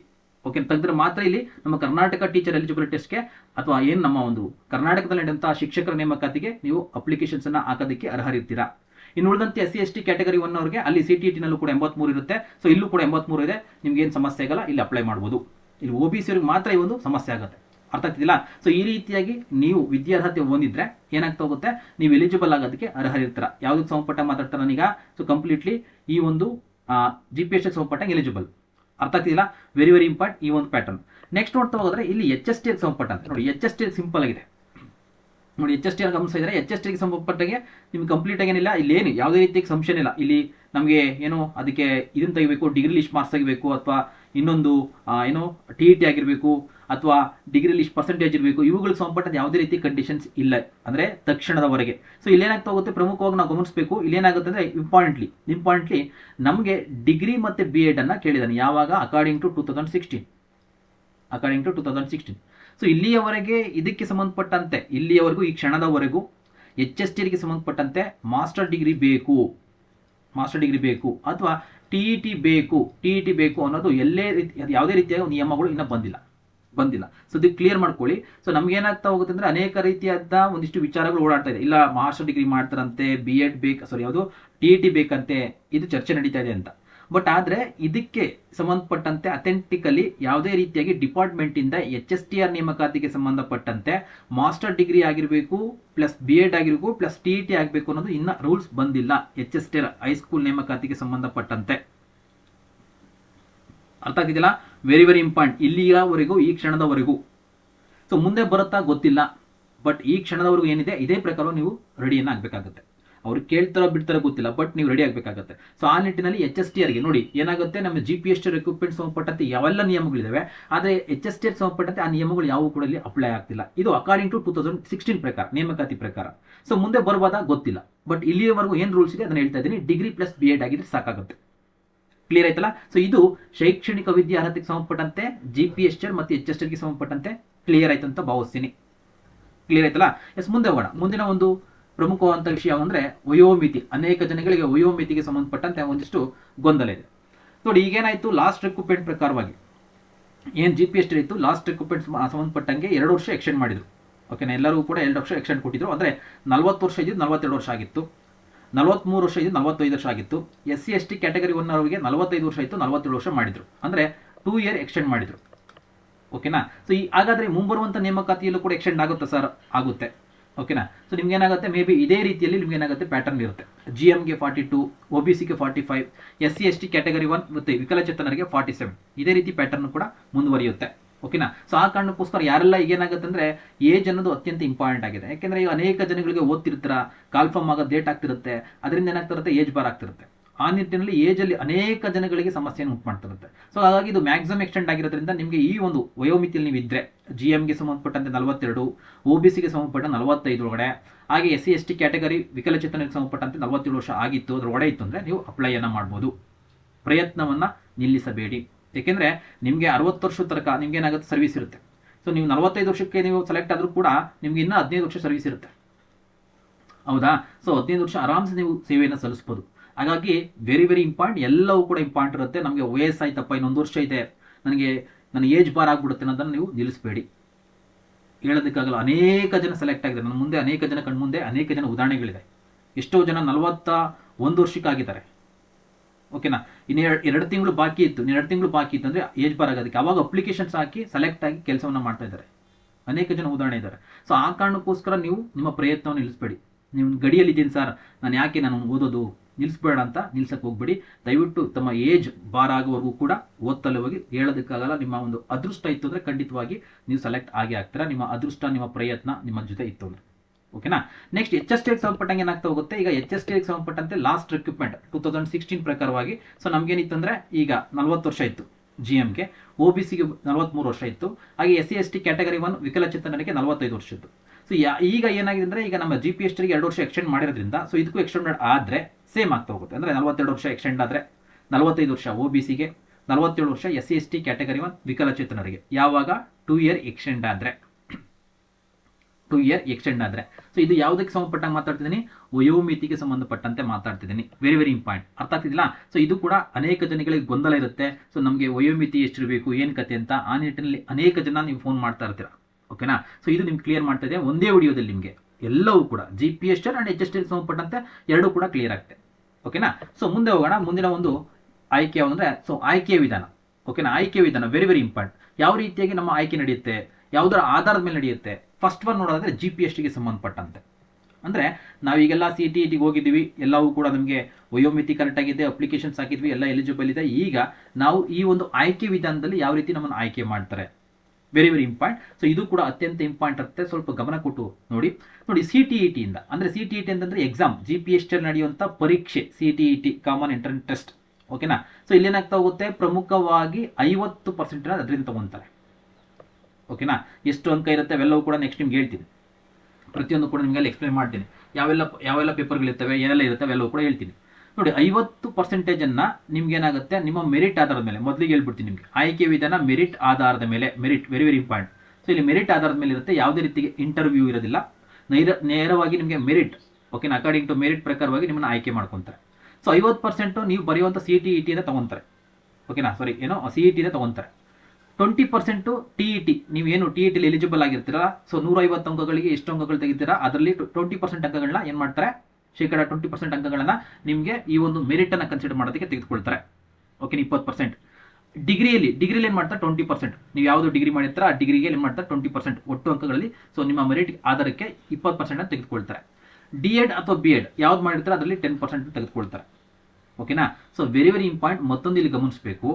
ಓಕೆ ತೆಗೆದ್ರೆ ಮಾತ್ರ ಇಲ್ಲಿ ನಮ್ಮ ಕರ್ನಾಟಕ ಟೀಚರ್ ಎಲಿಜಿಬಿಲಿಟಿ ಟೆಸ್ಟ್ಗೆ ಅಥವಾ ಏನು ನಮ್ಮ ಒಂದು ಕರ್ನಾಟಕದಲ್ಲಿ ನಡೆದಂತಹ ಶಿಕ್ಷಕರ ನೇಮಕಾತಿಗೆ ನೀವು ಅಪ್ಲಿಕೇಶನ್ಸ್ ಹಾಕೋದಕ್ಕೆ ಅರ್ಹರಿರ್ತೀರಾ? ಇನ್ನು ಉಳಿದಂತೆ S C S T category one ಅವರಿಗೆ ಅಲ್ಲಿ ಸಿ ಟಿ ಟಿನಲ್ಲೂ ಕೂಡ ಎಂಬತ್ಮೂರು ಇರುತ್ತೆ. ಸೊ ಇಲ್ಲೂ ಕೂಡ ಎಂಬತ್ಮೂರು ಇದೆ. ನಿಮ್ಗೆ ಏನು ಸಮಸ್ಯೆ ಆಗಲ್ಲ, ಇಲ್ಲಿ ಅಪ್ಲೈ ಮಾಡ್ಬೋದು. ಇಲ್ಲಿ ಒ ಬಿ ಸಿ ಅವ್ರಿಗೆ ಮಾತ್ರ ಈ ಒಂದು ಸಮಸ್ಯೆ ಆಗುತ್ತೆ. ಅರ್ಥ ಆಗ್ತಿದಿಲ್ಲ ಸೊ ಈ ರೀತಿಯಾಗಿ ನೀವು ವಿದ್ಯಾರ್ಹತೆ ಹೊಂದಿದ್ರೆ ಏನಾಗ್ತಾ ಹೋಗುತ್ತೆ? ನೀವು ಎಲಿಜಿಬಲ್ ಆಗೋದಕ್ಕೆ ಅರ್ಹರಿರ್ತೀರ. ಯಾವುದಕ್ಕೆ ಸಂಬಂಧಪಟ್ಟ ಮಾತಾಡ್ತಾರೆ ನಾನೀಗ? ಸೊ ಕಂಪ್ಲೀಟ್ಲಿ ಈ ಒಂದು ಜಿ ಪಿ ಎಸ್ ಸಂಪಟ್ಟ ಎಲಿಜಿಬಲ್ ಅರ್ಥ ಆಗ್ತಿಲ್ಲ ವೆರಿ ವೆರಿ ಇಂಪಾರ್ಟೆಂಟ್ ಈ ಒಂದು ಪ್ಯಾಟರ್ನ್ ನೆಕ್ಸ್ಟ್ ನೋಡ್ತಾ ಹೋದ್ರೆ ಇಲ್ಲಿ ಎಚ್ ಎಸ್ ಟಿ ಸಂಬಂಧಪಟ್ಟಂತೆ ನೋಡಿ ಎಚ್ ಎಸ್ ಟಿ ಸಿಂಪಲ್ ಆಗಿದೆ. ನೋಡಿ ಎಚ್ ಎಸ್ ಟಿ ಗಮನಿಸಿದ್ರೆ ಎಚ್ ಎಸ್ ಟಿಗೆ ಸಂಬಂಧಪಟ್ಟಂಗೆ ನಿಮ್ಗೆ ಕಂಪ್ಲೀಟ್ ಆಗೇನಿಲ್ಲ ಇಲ್ಲಿ ಏನು ಯಾವುದೇ ರೀತಿಯ ಸಂಶಯ ಇಲ್ಲ ಇಲ್ಲಿ ನಮಗೆ ಏನು ಅದಕ್ಕೆ ಇದನ್ನು ತೆಗಿಬೇಕು ಡಿಗ್ರಿ ಲಿಸ್ಟ್ ಮಾರ್ಕ್ಸ್ ತೆಗಿಬೇಕು, ಅಥವಾ ಇನ್ನೊಂದು ಏನು ಟಿ ಇ ಟಿ ಆಗಿರಬೇಕು ಅಥವಾ ಡಿಗ್ರಿಲಿ ಇಷ್ಟು ಪರ್ಸೆಂಟೇಜ್ ಇರಬೇಕು ಇವುಗಳಿಗೆ ಸಂಬಂಧಪಟ್ಟ ಯಾವುದೇ ರೀತಿ ಕಂಡೀಷನ್ಸ್ ಇಲ್ಲ. ಅಂದರೆ ತಕ್ಷಣದವರೆಗೆ. ಸೊ ಇಲ್ಲೇನಾಗ್ತಾ ಹೋಗುತ್ತೆ? ಪ್ರಮುಖವಾಗಿ ನಾವು ಗಮನಿಸಬೇಕು. ಇಲ್ಲೇನಾಗುತ್ತೆ ಅಂದರೆ ಇಂಪಾರ್ಟೆಂಟ್ಲಿ ಇಂಪಾರ್ಟೆಂಟ್ಲಿ ನಮಗೆ ಡಿಗ್ರಿ ಮತ್ತು ಬಿ ಅನ್ನು ಕೇಳಿದಾನೆ. ಯಾವಾಗ? According to two thousand sixteen according to two thousand sixteen so ಇಲ್ಲಿಯವರೆಗೆ ಇದಕ್ಕೆ ಸಂಬಂಧಪಟ್ಟಂತೆ, ಇಲ್ಲಿಯವರೆಗೂ, ಈ ಕ್ಷಣದವರೆಗೂ ಎಚ್ ಎಸ್ ಟಿಗೆ ಸಂಬಂಧಪಟ್ಟಂತೆ ಮಾಸ್ಟರ್ ಡಿಗ್ರಿ ಬೇಕು. ಮಾಸ್ಟರ್ ಡಿಗ್ರಿ ಬೇಕು. ಅಥವಾ ಟಿ ಇ ಟಿ ಬೇಕು. ಟಿ ಇ ಟಿ ಬೇಕು ಅನ್ನೋದು ಎಲ್ಲೇ ರೀತಿ, ಯಾವುದೇ ರೀತಿಯ ನಿಯಮಗಳು ಇನ್ನೂ ಬಂದಿಲ್ಲ. ಬಂದಿಲ್ಲ. ಸೊ ಇದು ಕ್ಲಿಯರ್ ಮಾಡ್ಕೊಳ್ಳಿ. ಸೊ ನಮ್ಗೆ ಏನಾಗ್ತಾ ಹೋಗುತ್ತೆ ಅಂದ್ರೆ ಅನೇಕ ರೀತಿಯಾದ ಒಂದಿಷ್ಟು ವಿಚಾರಗಳು ಓಡಾಡ್ತಾ ಇದೆ. ಇಲ್ಲ ಮಾಸ್ಟರ್ ಡಿಗ್ರಿ ಮಾಡ್ತಾರಂತೆ ಬಿ ಎಡ್ ಬೇಕು ಸಾರಿ ಯಾವುದು? ಟಿ ಇ ಟಿ ಬೇಕಂತೆ, ಇದು ಚರ್ಚೆ ನಡೀತಾ ಇದೆ ಅಂತ. ಬಟ್ ಆದರೆ ಇದಕ್ಕೆ ಸಂಬಂಧಪಟ್ಟಂತೆ ಅಥೆಂಟಿಕಲಿ ಯಾವುದೇ ರೀತಿಯಾಗಿ ಡಿಪಾರ್ಟ್ಮೆಂಟಿಂದ ಎಚ್ ಎಸ್ ಟಿ ಆರ್ ನೇಮಕಾತಿಗೆ ಸಂಬಂಧಪಟ್ಟಂತೆ ಮಾಸ್ಟರ್ ಡಿಗ್ರಿ ಆಗಿರಬೇಕು ಪ್ಲಸ್ ಬಿ ಎಡ್ ಆಗಿರಬೇಕು ಪ್ಲಸ್ ಟಿ ಇ ಟಿ ಆಗಬೇಕು ಅನ್ನೋದು ಇನ್ನ ರೂಲ್ಸ್ ಬಂದಿಲ್ಲ. H S T R high school ನೇಮಕಾತಿಗೆ ಸಂಬಂಧಪಟ್ಟಂತೆ. ಅರ್ಥ ಆಗಿದೆಯಲ್ಲ ವೆರಿ ವೆರಿ ಇಂಪಾರ್ಟೆಂಟ್ ಇಲ್ಲಿಯವರೆಗೂ, ಈ ಕ್ಷಣದವರೆಗೂ. ಸೊ ಮುಂದೆ ಬರುತ್ತಾ ಗೊತ್ತಿಲ್ಲ. ಬಟ್ ಈ ಕ್ಷಣದವರೆಗೂ ಏನಿದೆ? ಇದೇ ಪ್ರಕಾರ ನೀವು ರೆಡಿಯನ್ನು ಆಗಬೇಕಾಗುತ್ತೆ. ಅವ್ರು ಕೇಳ್ತಾರೋ, ಬಿಡ್ತಾರೋ ಗೊತ್ತಿಲ್ಲ ಬಟ್ ನೀವು ರೆಡಿ ಆಗಬೇಕಾಗುತ್ತೆ. ಸೊ ಆ ನಿಟ್ಟಿನಲ್ಲಿ ಎಚ್ ಎಸ್ ಟಿ ಆರ್ಗೆ ನೋಡಿ, ಏನಾಗುತ್ತೆ? ನಮ್ಮ G P S T recruitment ಸಂಬಂಧಪಟ್ಟಂತೆ ಯಾವೆಲ್ಲ ನಿಯಮಗಳಿದ್ದಾವೆ ಆದರೆ ಎಚ್ ಎಸ್ ಟಿ ಆರ್ ಸಂಬಂಧಪಟ್ಟಂತೆ ಆ ನಿಯಮಗಳು ಯಾವ ಕೂಡ ಅಪ್ಲೈ ಆಗ್ತಿಲ್ಲ. ಇದು according to two thousand sixteen ಪ್ರಕಾರ, ನೇಮಕಾತಿ ಪ್ರಕಾರ. ಸೊ ಮುಂದೆ ಬರುವಾಗ ಗೊತ್ತಿಲ್ಲ. ಬಟ್ ಇಲ್ಲಿಯವರೆಗೂ ಏನು ರೂಲ್ಸ್ ಇದೆ? ಅದನ್ನ ಹೇಳ್ತಾ ಇದ್ದೀನಿ. ಡಿಗ್ರಿ ಪ್ಲಸ್ ಬಿ ಎಡ್ ಆಗಿದ್ರೆ ಸಾಕಾಗುತ್ತೆ. ಕ್ಲಿಯರ್ ಆಯ್ತಲ್ಲ? ಸೊ ಇದು ಶೈಕ್ಷಣಿಕ ವಿದ್ಯೆ ಅರ್ಹತೆಗೆ ಸಂಬಂಧಪಟ್ಟಂತೆ ಜಿ ಪಿ ಎಸ್ ಟಿ ಮತ್ತು ಎಚ್ ಎಸ್ ಟಿಗೆ ಸಂಬಂಧಪಟ್ಟಂತೆ ಕ್ಲಿಯರ್ ಆಯ್ತು ಅಂತ ಭಾವಿಸ್ತೀನಿ. ಕ್ಲಿಯರ್ ಆಯ್ತಲ್ಲ? ಎಸ್ ಮುಂದೆ ಹೋಗೋಣ. ಮುಂದಿನ ಒಂದು ಪ್ರಮುಖವಾದಂಥ ವಿಷಯ ಅಂದರೆ ವಯೋಮಿತಿ. ಅನೇಕ ಜನಗಳಿಗೆ ವಯೋಮಿತಿಗೆ ಸಂಬಂಧಪಟ್ಟಂತೆ ಒಂದಿಷ್ಟು ಗೊಂದಲ ಇದೆ. ನೋಡಿ, ಈಗೇನಾಯಿತು? ಲಾಸ್ಟ್ ರಿಕ್ರೂಟ್ಮೆಂಟ್ ಪ್ರಕಾರವಾಗಿ. ಏನು ಜಿ ಪಿ ಎಸ್ ಇತ್ತು? ಲಾಸ್ಟ್ ರಿಕ್ರೂಟ್ಮೆಂಟ್ ಸಂಬಂಧಪಟ್ಟಂಗೆ ಎರಡು ವರ್ಷ ಎಕ್ಸ್ಟೆಂಡ್ ಮಾಡಿದ್ರು. ಓಕೆನಾ ಎಲ್ಲರೂ ಕೂಡ ಎರಡು ವರ್ಷ ಎಕ್ಸ್ಟೆಂಡ್ ಕೊಟ್ಟಿದ್ರು. ಅಂದರೆ ನಲ್ವತ್ತು ವರ್ಷ ಇದ್ದು ನಲ್ವತ್ತೆರಡು ವರ್ಷ ಆಗಿತ್ತು. ನಲವತ್ಮೂರು ವರ್ಷ ಇದ್ದು ನಲವತ್ತೈದು ವರ್ಷ ಆಗಿತ್ತು. S C S T category one ಅವರಿಗೆ ನಲವತ್ತೈದು ವರ್ಷ ಇತ್ತು ನಲವತ್ತೇಳು ವರ್ಷ ಮಾಡಿದ್ರು. ಅಂದರೆ ಟೂ ಇಯರ್ ಎಕ್ಸ್ಟೆಂಡ್ ಮಾಡಿದ್ರು. ಓಕೆನಾ ಸೊ ಈ ಹಾಗಾದ್ರೆ ಮುಂಬರುವಂಥ ನೇಮಕಾತಿಯಲ್ಲೂ ಕೂಡ ಎಕ್ಸ್ಟೆಂಡ್ ಆಗುತ್ತೆ ಸರ್ ಆಗುತ್ತೆ. ಓಕೆನಾ ಸೊ ನಿಮ್ಗೆ ಏನಾಗುತ್ತೆ ಮೇ ಬಿ ಇದೇ ರೀತಿಯಲ್ಲಿ ನಿಮ್ಗೆ ಏನಾಗುತ್ತೆ ಪ್ಯಾಟರ್ನ್ ಇರುತ್ತೆ. ಜಿ ಎಮ್ಗೆ ಫಾರ್ಟಿ ಟು ಒ ಬಿ ಸಿಗೆ forty five S C S T category one ಮತ್ತು ವಿಕಲಚೇತನರಿಗೆ ಫಾರ್ಟಿ ಸೆವೆನ್ ಇದೇ ರೀತಿ ಪ್ಯಾಟರ್ನ್ ಕೂಡ ಮುಂದುವರಿಯುತ್ತೆ. ಓಕೆನಾ? ಸೊ ಆ ಕಾರಣಕ್ಕೋಸ್ಕರ ಯಾರೆಲ್ಲ ಏನಾಗುತ್ತೆ ಅಂದ್ರೆ ಏಜ್ ಅನ್ನೋದು ಅತ್ಯಂತ ಇಂಪಾರ್ಟೆಂಟ್ ಆಗಿದೆ. ಯಾಕೆಂದ್ರೆ ಈಗ ಅನೇಕ ಜನಗಳಿಗೆ ಓದ್ತಿರ್ತಾರ ಕಾಲ್ಫಾರ್ಮ್ ಆಗೋ ಡೇಟ್ ಆಗ್ತಿರುತ್ತೆ, ಅದರಿಂದ ಏನಾಗ್ತಿರುತ್ತೆ ಏಜ್ ಬಾರ್ ಆಗ್ತಿರುತ್ತೆ. ಆ ನಿಟ್ಟಿನಲ್ಲಿ ಏಜ್ ಅಲ್ಲಿ ಅನೇಕ ಜನಗಳಿಗೆ ಸಮಸ್ಯೆಯನ್ನು ಉಂಟು ಮಾಡ್ತಿರುತ್ತೆ ಸೊ ಹಾಗಾಗಿ ಇದು ಮ್ಯಾಕ್ಸಿಮಮ್ ಎಕ್ಸ್ಟೆಂಡ್ ಆಗಿರೋದ್ರಿಂದ ನಿಮಗೆ ಈ ಒಂದು ವಯೋಮಿತಿಯಲ್ಲಿ ನೀವು ಇದ್ರೆ ಜಿ ಎಮ್ಗೆ ಸಂಬಂಧಪಟ್ಟಂತೆ ನಲವತ್ತೆರಡು ಒ ಬಿ ಸಿಗೆ ಸಂಬಂಧಪಟ್ಟ ನಲವತ್ತೈದು ಒಳಗಡೆ, ಹಾಗೆ S C S T category ವಿಕಲಚೇತನಕ್ಕೆ ಸಂಬಂಧಪಟ್ಟಂತೆ ನಲವತ್ತೇಳು ವರ್ಷ ಆಗಿತ್ತು ಅದರ ಒಡೆ ಇತ್ತು ಅಂದ್ರೆ ನೀವು ಅಪ್ಲೈಯನ್ನು ಮಾಡ್ಬೋದು. ಪ್ರಯತ್ನವನ್ನ ನಿಲ್ಲಿಸಬೇಡಿ. ಏಕೆಂದ್ರೆ ನಿಮಗೆ ಅರವತ್ತು ವರ್ಷದ ತನಕ ನಿಮ್ಗೆ ಏನಾಗುತ್ತೆ ಸರ್ವಿಸ್ ಇರುತ್ತೆ. ಸೊ ನೀವು ನಲವತ್ತೈದು ವರ್ಷಕ್ಕೆ ನೀವು ಸೆಲೆಕ್ಟ್ ಆದರೂ ಕೂಡ ನಿಮ್ಗೆ ಇನ್ನೂ ಹದಿನೈದು ವರ್ಷ ಸರ್ವಿಸ್ ಇರುತ್ತೆ. ಹೌದಾ? ಸೊ ಹದಿನೈದು ವರ್ಷ ಆರಾಮ್ಸೆ ನೀವು ಸೇವೆಯನ್ನು ಸಲ್ಲಿಸ್ಬೋದು. ಹಾಗಾಗಿ ವೆರಿ ವೆರಿ ಇಂಪಾರ್ಟೆಂಟ್ ಎಲ್ಲವೂ ಕೂಡ ಇಂಪಾರ್ಟೆಂಟ್ ಇರುತ್ತೆ. ನಮಗೆ ವಯಸ್ಸಾಯ್ತಪ್ಪ, ಇನ್ನೊಂದು ವರ್ಷ ಇದೆ. ನನಗೆ, ನನ್ನ ಏಜ್ ಬಾರ್ ಆಗ್ಬಿಡುತ್ತೆ ಅನ್ನೋದನ್ನು ನೀವು ನಿಲ್ಲಿಸಬೇಡಿ. ಹೇಳೋದಕ್ಕಾಗಲ್ಲ, ಅನೇಕ ಜನ ಸೆಲೆಕ್ಟ್ ಆಗಿದೆ ನನ್ನ ಮುಂದೆ ಅನೇಕ ಜನ, ಕಣ್ಮುಂದೆ ಅನೇಕ ಜನ ಉದಾಹರಣೆಗಳಿದೆ. ಎಷ್ಟೋ ಜನ ನಲವತ್ತ ಒಂದು ವರ್ಷಕ್ಕಾಗಿದ್ದಾರೆ. ಓಕೆನಾ ಇನ್ನು ಎರಡು ತಿಂಗಳು ಬಾಕಿ ಇತ್ತು. ಎರಡು ತಿಂಗಳು ಬಾಕಿ ಇತ್ತು ಅಂದರೆ ಏಜ್ ಬಾರ್ ಆಗೋದಕ್ಕೆ. ಅವಾಗ ಅಪ್ಲಿಕೇಶನ್ಸ್ ಹಾಕಿ ಸೆಲೆಕ್ಟ್ ಆಗಿ ಕೆಲಸವನ್ನು ಮಾಡ್ತಾ ಇದ್ದಾರೆ. ಅನೇಕ ಜನ ಉದಾಹರಣೆ ಇದ್ದಾರೆ. ಸೊ ಆ ಕಾರಣಕ್ಕೋಸ್ಕರ ನೀವು ನಿಮ್ಮ ಪ್ರಯತ್ನವನ್ನು ನಿಲ್ಲಿಸಬೇಡಿ. ನೀವು ಗಡಿಯಲ್ಲಿದ್ದೀನಿ ಸರ್. ನಾನು ಯಾಕೆ ನಾನು ಓದೋದು ನಿಲ್ಲಿಸ್ಬೇಡ ಅಂತ ನಿಲ್ಸಕ್ಕೆ ಹೋಗ್ಬೇಡಿ. ದಯವಿಟ್ಟು ತಮ್ಮ ಏಜ್ ಬಾರ್ ಆಗೋವರೆಗೂ ಕೂಡ ಓದ್ತಲೇ ಹೋಗಿ. ಹೇಳೋದಕ್ಕಾಗಲ್ಲ. ನಿಮ್ಮ ಒಂದು ಅದೃಷ್ಟ ಇತ್ತು ಅಂದರೆ ಖಂಡಿತವಾಗಿ ನೀವು ಸೆಲೆಕ್ಟ್ ಆಗಿ ಆಗ್ತೀರಾ. ನಿಮ್ಮ ಅದೃಷ್ಟ, ನಿಮ್ಮ ಪ್ರಯತ್ನ ನಿಮ್ಮ ಜೊತೆ ಇತ್ತು ಅಂದರೆ. ಓಕೆನಾ? ನೆಕ್ಸ್ಟ್ ಎಚ್ ಎಸ್ ಟಿಗೆ ಸಂಬಂಧಪಟ್ಟಂಗೆ ಏನಾಗ್ತಾ ಹೋಗುತ್ತೆ? ಈಗ ಎಚ್ ಎಸ್ ಟಿಗೆ ಸಂಬಂಧಪಟ್ಟಂತೆ last recruitment two thousand sixteen ಪ್ರಕಾರವಾಗಿ. ಸೊ ನಮ್ಗೇನಿತ್ತು ಅಂದರೆ, ಈಗ ನಲ್ವತ್ತು ವರ್ಷ ಇತ್ತು ಜಿ ಎಮ್ಗೆ ಒ ಬಿ ಸಿಗೆ ನಲವತ್ತ್ಮೂರು ವರ್ಷ ಇತ್ತು. ಹಾಗೆ S C S T category one ವಿಕಲಚೇತನರಿಗೆ ನಲವತ್ತೈದು ವರ್ಷ ಇತ್ತು. ಸೊ ಈಗ ಏನಾಗಿದೆ ಅಂದರೆ, ಈಗ ನಮ್ಮ ಜಿ ಪಿ ಎಸ್ ಟಿಗೆ ಎರಡು ವರ್ಷ ಎಕ್ಸ್ಟೆಂಡ್ ಮಾಡಿರೋದ್ರಿಂದ ಸೊ ಇದಕ್ಕೂ ಎಕ್ಸ್ಟೆಂಡೆಡ್ ಆದರೆ ಸೇಮ್ ಆಗ್ತಾ ಹೋಗುತ್ತೆ. ಅಂದರೆ ನಲವತ್ತೆರಡು ವರ್ಷ ಎಕ್ಸ್ಟೆಂಡ್ ಆದರೆ ನಲವತ್ತೈದು ವರ್ಷ ಒ ಬಿ ಸಿಗೆ ನಲವತ್ತೇಳು ವರ್ಷ S C S T category one ವಿಕಲಚೇತನರಿಗೆ ಯಾವಾಗ? ಟೂ ಇಯರ್ ಎಕ್ಸ್ಟೆಂಡ್ ಆದರೆ. ಟೂ ಇಯರ್ ಎಕ್ಸ್ಟೆಂಡ್ ಆದರೆ ಸೊ ಇದು ಯಾವುದಕ್ಕೆ ಸಂಬಂಧಪಟ್ಟಂಗೆ ಮಾತಾಡ್ತಿದ್ದೀನಿ? ವಯೋಮಿತಿಗೆ ಸಂಬಂಧಪಟ್ಟಂತೆ ಮಾತಾಡ್ತಿದ್ದೀನಿ. ವೆರಿ ವೆರಿ ಇಂಪಾರ್ಟೆಂಟ್ ಅರ್ಥ ಆಗ್ತಿದ್ದಿಲ್ಲ ಸೊ ಇದು ಕೂಡ ಅನೇಕ ಜನಗಳಿಗೆ ಗೊಂದಲ ಇರುತ್ತೆ. ಸೊ ನಮಗೆ ವಯೋಮಿತಿ ಎಷ್ಟಿರಬೇಕು, ಏನು ಕತೆ ಅಂತ ಆ ನಿಟ್ಟಿನಲ್ಲಿ ಅನೇಕ ಜನ ನೀವು ಫೋನ್ ಮಾಡ್ತಾ ಇರ್ತೀರ. ಓಕೆನಾ ಸೊ ಇದು ನಿಮ್ಗೆ ಕ್ಲಿಯರ್ ಮಾಡ್ತಾ ಇದೆ. ಒಂದೇ ವಿಡಿಯೋದಲ್ಲಿ ನಿಮಗೆ ಎಲ್ಲವೂ ಕೂಡ G P S and H S T ಸಂಬಂಧಪಟ್ಟಂತೆ ಎರಡೂ ಕೂಡ ಕ್ಲಿಯರ್ ಆಗುತ್ತೆ. ಓಕೆನಾ ಸೊ ಮುಂದೆ ಹೋಗೋಣ. ಮುಂದಿನ ಒಂದು ಆಯ್ಕೆ ಅಂದರೆ ಸೊ ಆಯ್ಕೆಯ ವಿಧಾನ. ಓಕೆನಾ ಆಯ್ಕೆ ವಿಧಾನ. ವೆರಿ ವೆರಿ ಇಂಪಾರ್ಟೆಂಟ್ ಯಾವ ರೀತಿಯಾಗಿ ನಮ್ಮ ಆಯ್ಕೆ ನಡೆಯುತ್ತೆ? ಯಾವುದರ ಆಧಾರದ ಮೇಲೆ ನಡೆಯುತ್ತೆ? ಫಸ್ಟ್ ಒನ್ ನೋಡೋದಾದ್ರೆ ಜಿ ಪಿ ಎಸ್ ಟಿಗೆ ಸಂಬಂಧಪಟ್ಟಂತೆ. ಅಂದರೆ ನಾವೀಗೆಲ್ಲ ಸಿ ಟಿ ಟಿಗೆ ಹೋಗಿದ್ದೀವಿ, ಎಲ್ಲವೂ ಕೂಡ ನಮಗೆ ವಯೋಮಿತಿ ಕರೆಕ್ಟ್ ಆಗಿದೆ ಅಪ್ಲಿಕೇಶನ್ಸ್ ಹಾಕಿದ್ವಿ, ಎಲ್ಲ ಎಲಿಜಿಬಲ್ ಇದೆ. ಈಗ ನಾವು ಈ ಒಂದು ಆಯ್ಕೆ ವಿಧಾನದಲ್ಲಿ ಯಾವ ರೀತಿ ನಮ್ಮನ್ನು ಆಯ್ಕೆ ಮಾಡ್ತಾರೆ? ವೆರಿ ವೆರಿ ಇಂಪಾರ್ಟೆಂಟ್ ಸೊ ಇದು ಕೂಡ ಅತ್ಯಂತ ಇಂಪಾರ್ಟೆಂಟ್ ಇರುತ್ತೆ ಸ್ವಲ್ಪ ಗಮನ ಕೊಟ್ಟು ನೋಡಿ. ನೋಡಿ ಸಿ ಟಿ ಇ ಟಿಯಿಂದ ಅಂದರೆ ಸಿ ಟಿ ಇ ಟಿ ಅಂತಂದರೆ ಎಕ್ಸಾಮ್ ಜಿ ಪಿ ಎಸ್ ಟಿಯಲ್ಲಿ ನಡೆಯುವಂಥ ಪರೀಕ್ಷೆ C T E T common entrance test ಓಕೆನಾ ಸೊ ಇಲ್ಲೇನಾಗ್ತಾ ಹೋಗುತ್ತೆ? ಪ್ರಮುಖವಾಗಿ ಐವತ್ತು ಪರ್ಸೆಂಟ್ ಅದರಿಂದ ತಗೊಂತಾರೆ. ಓಕೆನಾ? ಎಷ್ಟು ಅಂಕ ಇರುತ್ತೆ ಅವೆಲ್ಲವೂ ಕೂಡ ನೆಕ್ಸ್ಟ್ ನಿಮ್ಗೆ ಹೇಳ್ತೀನಿ. ಪ್ರತಿಯೊಂದು ಕೂಡ ನಿಮಗೆ ಅಲ್ಲಿ ಎಕ್ಸ್ಪ್ಲೈನ್ ಮಾಡ್ತೀನಿ. ಯಾವೆಲ್ಲ ಯಾವೆಲ್ಲ ಪೇಪರ್ಗಳಿರ್ತವೆ ಏನೆಲ್ಲ ಇರುತ್ತೆ ಅವೆಲ್ಲವೂ ಕೂಡ ಹೇಳ್ತೀನಿ. ನೋಡಿ, ಐವತ್ತು ಪರ್ಸೆಂಟೇಜನ್ನು ನಿಮ್ಗೆ ಏನಾಗುತ್ತೆ? ನಿಮ್ಮ ಮೆರಿಟ್ ಆಧಾರದ ಮೇಲೆ, ಮೊದಲಿಗೆ ಹೇಳ್ಬಿಡ್ತೀನಿ ನಿಮಗೆ. ಆಯ್ಕೆ ವಿಧಾನ ಮೆರಿಟ್ ಆಧಾರದ ಮೇಲೆ merit very very important so ಇಲ್ಲಿ ಮೆರಿಟ್ ಆಧಾರದ ಮೇಲೆ ಇರುತ್ತೆ, ಯಾವುದೇ ರೀತಿಗೆ ಇಂಟರ್ವ್ಯೂ ಇರೋದಿಲ್ಲ. ನೈರ ನೇರವಾಗಿ ನಿಮಗೆ ಮೆರಿಟ್ ಓಕೆನಾ ಅಕಾರ್ಡಿಂಗ್ ಟು ಮೆರಿಟ್ ಪ್ರಕಾರವಾಗಿ ನಿಮ್ಮನ್ನು ಆಯ್ಕೆ ಮಾಡ್ಕೊತಾರೆ. ಸೊ ಐವತ್ತು ಪರ್ಸೆಂಟು ನೀವು ಬರೆಯುವಂಥ ಸಿ ಇ ಟಿ ಇ ಟಿಯಿಂದ ತೊಗೊತಾರೆ. ಓಕೆನಾ ಸಾರಿ ಏನೋ ಸಿ ಇ ಟಿಯಿಂದ ತೊಗೊತಾರೆ. Twenty percent T E T ನೀವೇನು ಟಿ ಇ ಟಿಲಿ ಎಲಿಜಿಬಲ್ ಆಗಿರ್ತೀರಾ ಸೊ ನೂರೈವತ್ತು ಅಂಕಗಳಿಗೆ ಎಷ್ಟು ಅಂಕಗಳು ತೆಗಿತೀರಾ, ಅದರಲ್ಲಿ ಟ್ವೆಂಟಿ ಪರ್ಸೆಂಟ್ ಅಂಕಗಳನ್ನ ಏನು ಮಾಡ್ತಾರೆ? ಶೇಕಡ ಟ್ವೆಂಟಿ ಪರ್ಸೆಂಟ್ ಅಂಕಗಳನ್ನ ನಿಮಗೆ ಈ ಒಂದು ಮೆರಿಟನ್ನು ಕನ್ಸಿಡರ್ ಮಾಡೋದಕ್ಕೆ ತೆಗೆದುಕೊಳ್ತಾರೆ. ಓಕೆ ಇಪ್ಪತ್ತು ಪರ್ಸೆಂಟ್ ಡಿಗ್ರಿಯಲ್ಲಿ, ಡಿಗ್ರಿಲಿ ಏನು ಮಾಡ್ತಾರೆ? ಟ್ವೆಂಟಿ ಪರ್ಸೆಂಟ್ ನೀವು ಯಾವುದು ಡಿಗ್ರಿ ಮಾಡಿರ್ತಾರೆ, ಆ ಡಿಗ್ರಿಗೆ ಏನು ಮಾಡ್ತಾರೆ? ಟ್ವೆಂಟಿ ಪರ್ಸೆಂಟ್ ಒಟ್ಟು ಅಂಕಗಳಲ್ಲಿ ಸೊ ನಿಮ್ಮ ಮೆರಿಟ್ ಆಧಾರಕ್ಕೆ ಇಪ್ಪತ್ತು ಪರ್ಸೆಂಟ್ ತೆಗೆದುಕೊಳ್ತಾರೆ. ಡಿ ಎಡ್ ಅಥವಾ ಬಿ ಎಡ್ ಯಾವ್ದು ಮಾಡಿರ್ತಾರೆ, ಅದರಲ್ಲಿ ಟೆನ್ ಪರ್ಸೆಂಟ್ ತೆಗೆದುಕೊಳ್ತಾರೆ. ಓಕೆನಾ ಸೊ ವೆರಿ ವೆರಿ ಇಂಪಾರ್ಟೆಂಟ್ ಮತ್ತೊಂದು ಇಲ್ಲಿ ಗಮನಿಸಬೇಕು.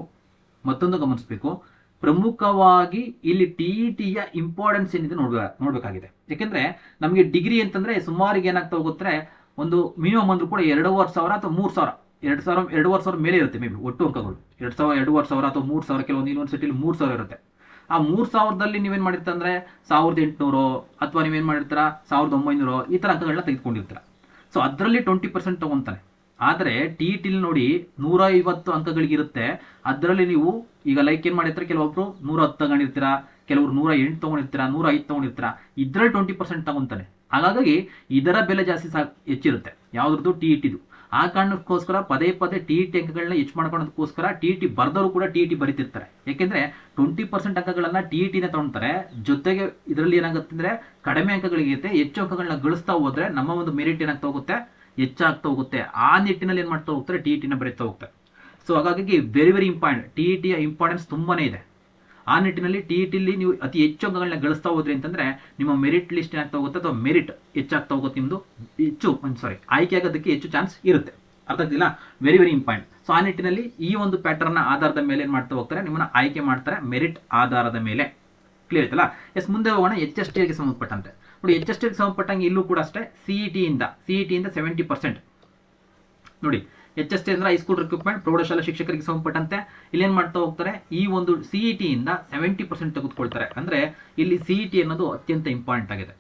ಮತ್ತೊಂದು ಗಮನಿಸಬೇಕು. ಪ್ರಮುಖವಾಗಿ ಇಲ್ಲಿ ಟಿ ಇ ಟಿಯ ಇಂಪಾರ್ಟೆನ್ಸ್ ಏನಿದೆ ನೋಡ್ಬೇಕು ನೋಡಬೇಕಾಗಿದೆ. ಯಾಕೆಂದ್ರೆ ನಮಗೆ ಡಿಗ್ರಿ ಅಂತಂದ್ರೆ ಸುಮಾರಿಗೆ ಏನಾಗ್ತಾ ಹೋಗುತ್ತೆ, ಒಂದು ಮಿನಿಮಮ್ ಅಂದ್ರೂ ಕೂಡ ಎರಡೂವರೆ ಸಾವಿರ ಅಥವಾ ಮೂರು ಸಾವಿರ. ಎರಡು ಸಾವಿರ, ಎರಡೂವರೆ ಸಾವಿರ ಮೇಲೆ ಇರುತ್ತೆ ಮೇ ಬಿ ಒಟ್ಟು ಅಂಕಗಳು. ಎರಡು ಸಾವಿರ, ಎರಡೂವರೆ ಸಾವಿರ ಅಥವಾ ಮೂರು ಸಾವಿರ, ಕೆಲವೊಂದು ಯೂನಿವರ್ಸಿಟಿಲಿ ಮೂರು ಸಾವಿರ ಇರುತ್ತೆ. ಆ ಮೂರು ಸಾವಿರದಲ್ಲಿ ನೀವೇನು ಮಾಡಿರ್ತಂದ್ರೆ ಸಾವಿರದ ಎಂಟುನೂರು ಅಥವಾ ನೀವೇನು ಮಾಡಿರ್ತೀರ ಸಾವಿರದ ಒಂಬೈನೂರು, ಈ ಥರ ಅಂಕಗಳನ್ನ ತೆಗೆದುಕೊಂಡಿರ್ತೀರ. ಸೊ ಅದರಲ್ಲಿ ಟ್ವೆಂಟಿ ಪರ್ಸೆಂಟ್ ತೊಗೊತಾನೆ. ಆದರೆ ಟಿ ಟಿಲಿ ನೋಡಿ ನೂರ ಐವತ್ತು ಅಂಕಗಳಿಗಿರುತ್ತೆ. ಅದರಲ್ಲಿ ನೀವು ಈಗ ಲೈಕ್ ಏನು ಮಾಡಿರ್ತಾರೆ? ಕೆಲವೊಬ್ರು ನೂರ ಹತ್ತು ತಗೊಂಡಿರ್ತೀರಾ? ಕೆಲವರು ನೂರ ಎಂಟು ತೊಗೊಂಡಿರ್ತೀರಾ? ನೂರ ಐದು ತೊಗೊಂಡಿರ್ತೀರಾ? ಇದರಲ್ಲಿ ಟ್ವೆಂಟಿ ಪರ್ಸೆಂಟ್ ತಗೊಂತಾನೆ. ಹಾಗಾಗಿ ಇದರ ಬೆಲೆ ಜಾಸ್ತಿ ಸಾ ಹೆಚ್ಚಿರುತ್ತೆ. ಯಾವ್ದ್ರದ್ದು ಟಿ ಇ ಟಿದು ಆ ಕಾರಣಕ್ಕೋಸ್ಕರ ಪದೇ ಪದೇ ಟಿ ಇ ಟಿ ಅಂಕಗಳನ್ನ ಹೆಚ್ಚು ಮಾಡ್ಕೊಳ್ಳೋದಕ್ಕೋಸ್ಕರ ಟಿ ಇ ಟಿ ಬರ್ದವರು ಕೂಡ ಟಿ ಇ ಟಿ ಬರಿತಿರ್ತಾರೆ. ಯಾಕೆಂದ್ರೆ ಟ್ವೆಂಟಿ ಪರ್ಸೆಂಟ್ ಅಂಕಗಳನ್ನ ಟಿ ಇ ಟಿನ ಜೊತೆಗೆ ಇದರಲ್ಲಿ ಏನಾಗುತ್ತೆ ಅಂದ್ರೆ ಕಡಿಮೆ ಅಂಕಗಳಿಗಿರುತ್ತೆ. ಹೆಚ್ಚು ಅಂಕಗಳನ್ನ ಗಳಿಸ್ತಾ ಹೋದ್ರೆ ನಮ್ಮ ಒಂದು ಮೆರಿಟ್ ಏನಾಗ್ತಾ ಹೋಗುತ್ತೆ? ಹೆಚ್ಚಾಗ್ತಾ ಹೋಗುತ್ತೆ ಆ ನಿಟ್ಟಿನಲ್ಲಿ ಏನು ಮಾಡ್ತಾ ಹೋಗ್ತಾರೆ ಟಿ ಇ ಟಿನ ಬರೀತಾ ಹೋಗ್ತಾರೆ ಸೊ ಹಾಗಾಗಿ very very important T E ಟಿಯ importance ತುಂಬಾನೇ ಇದೆ. ಆ ನಿಟ್ಟಿನಲ್ಲಿ ಟಿ ಇ ಟಿಲಿ ನೀವು ಅತಿ ಹೆಚ್ಚು ಅಂಕಗಳನ್ನ ಗಳಿಸ್ತಾ ಹೋದ್ರಿ ಅಂತಂದ್ರೆ ನಿಮ್ಮ ಮೆರಿಟ್ ಲಿಸ್ಟ್ ಏನಾಗ್ತಾ ಹೋಗುತ್ತೆ ಅಥವಾ ಮೆರಿಟ್ ಹೆಚ್ಚಾಗ್ತಾ ಹೋಗುತ್ತೆ ನಿಮ್ಮದು ಹೆಚ್ಚು ಸಾರಿ ಆಯ್ಕೆ ಆಗೋದಕ್ಕೆ ಹೆಚ್ಚು ಚಾನ್ಸ್ ಇರುತ್ತೆ. ಅರ್ಥ ಆಗ್ತಿಲ್ಲ ವೆರಿ ವೆರಿ ಇಂಪಾರ್ಟೆಂಟ್ ಸೊ ಆ ನಿಟ್ಟಿನಲ್ಲಿ ಈ ಒಂದು ಪ್ಯಾಟರ್ನ್ ಆಧಾರದ ಮೇಲೆ ಏನು ಮಾಡ್ತಾ ಹೋಗ್ತಾರೆ? ನಿಮ್ಮನ್ನ ಆಯ್ಕೆ ಮಾಡ್ತಾರೆ ಮೆರಿಟ್ ಆಧಾರದ ಮೇಲೆ. ಕ್ಲಿಯರ್ ಆಯ್ತಲ್ಲ? ಎಸ್ ಮುಂದೆ ಹೋಗೋಣ. ಎಚ್ ಎಸ್ ಟಿಗೆ ಸಂಬಂಧಪಟ್ಟಂತೆ. ನೋಡಿ ಎಚ್ ಎಸ್ ಟಿಗೆ ಸಂಬಂಧಪಟ್ಟಂಗೆ ಇಲ್ಲೂ ಕೂಡ ಅಷ್ಟೇ ಸಿ ಇ ಟಿಯಿಂದ ಸಿ ಇ ಟಿಯಿಂದ ಸೆವೆಂಟಿ ಪರ್ಸೆಂಟ್ ನೋಡಿ ಎಚ್ ಎಸ್ ಟಿ ಅಂದ್ರೆ ಹೈಸ್ಕೂಲ್ ರಿಕ್ರೂಟ್ಮೆಂಟ್ ಪ್ರೌಢಶಾಲಾ ಶಿಕ್ಷಕರಿಗೆ ಸಂಬಂಧಪಟ್ಟಂತೆ ಇಲ್ಲಿ ಏನ್ ಮಾಡ್ತಾ ಹೋಗ್ತಾರೆ? ಈ ಒಂದು ಸಿ ಇ ಇಂದ ಸೆವೆಂಟಿ ಪರ್ಸೆಂಟ್ ತೆಗೆದುಕೊಳ್ತಾರೆ. ಅಂದ್ರೆ ಇಲ್ಲಿ ಸಿ ಇ ಟಿ ಅನ್ನೋದು ಅತ್ಯಂತ ಇಂಪಾರ್ಟೆಂಟ್ ಆಗಿದೆ.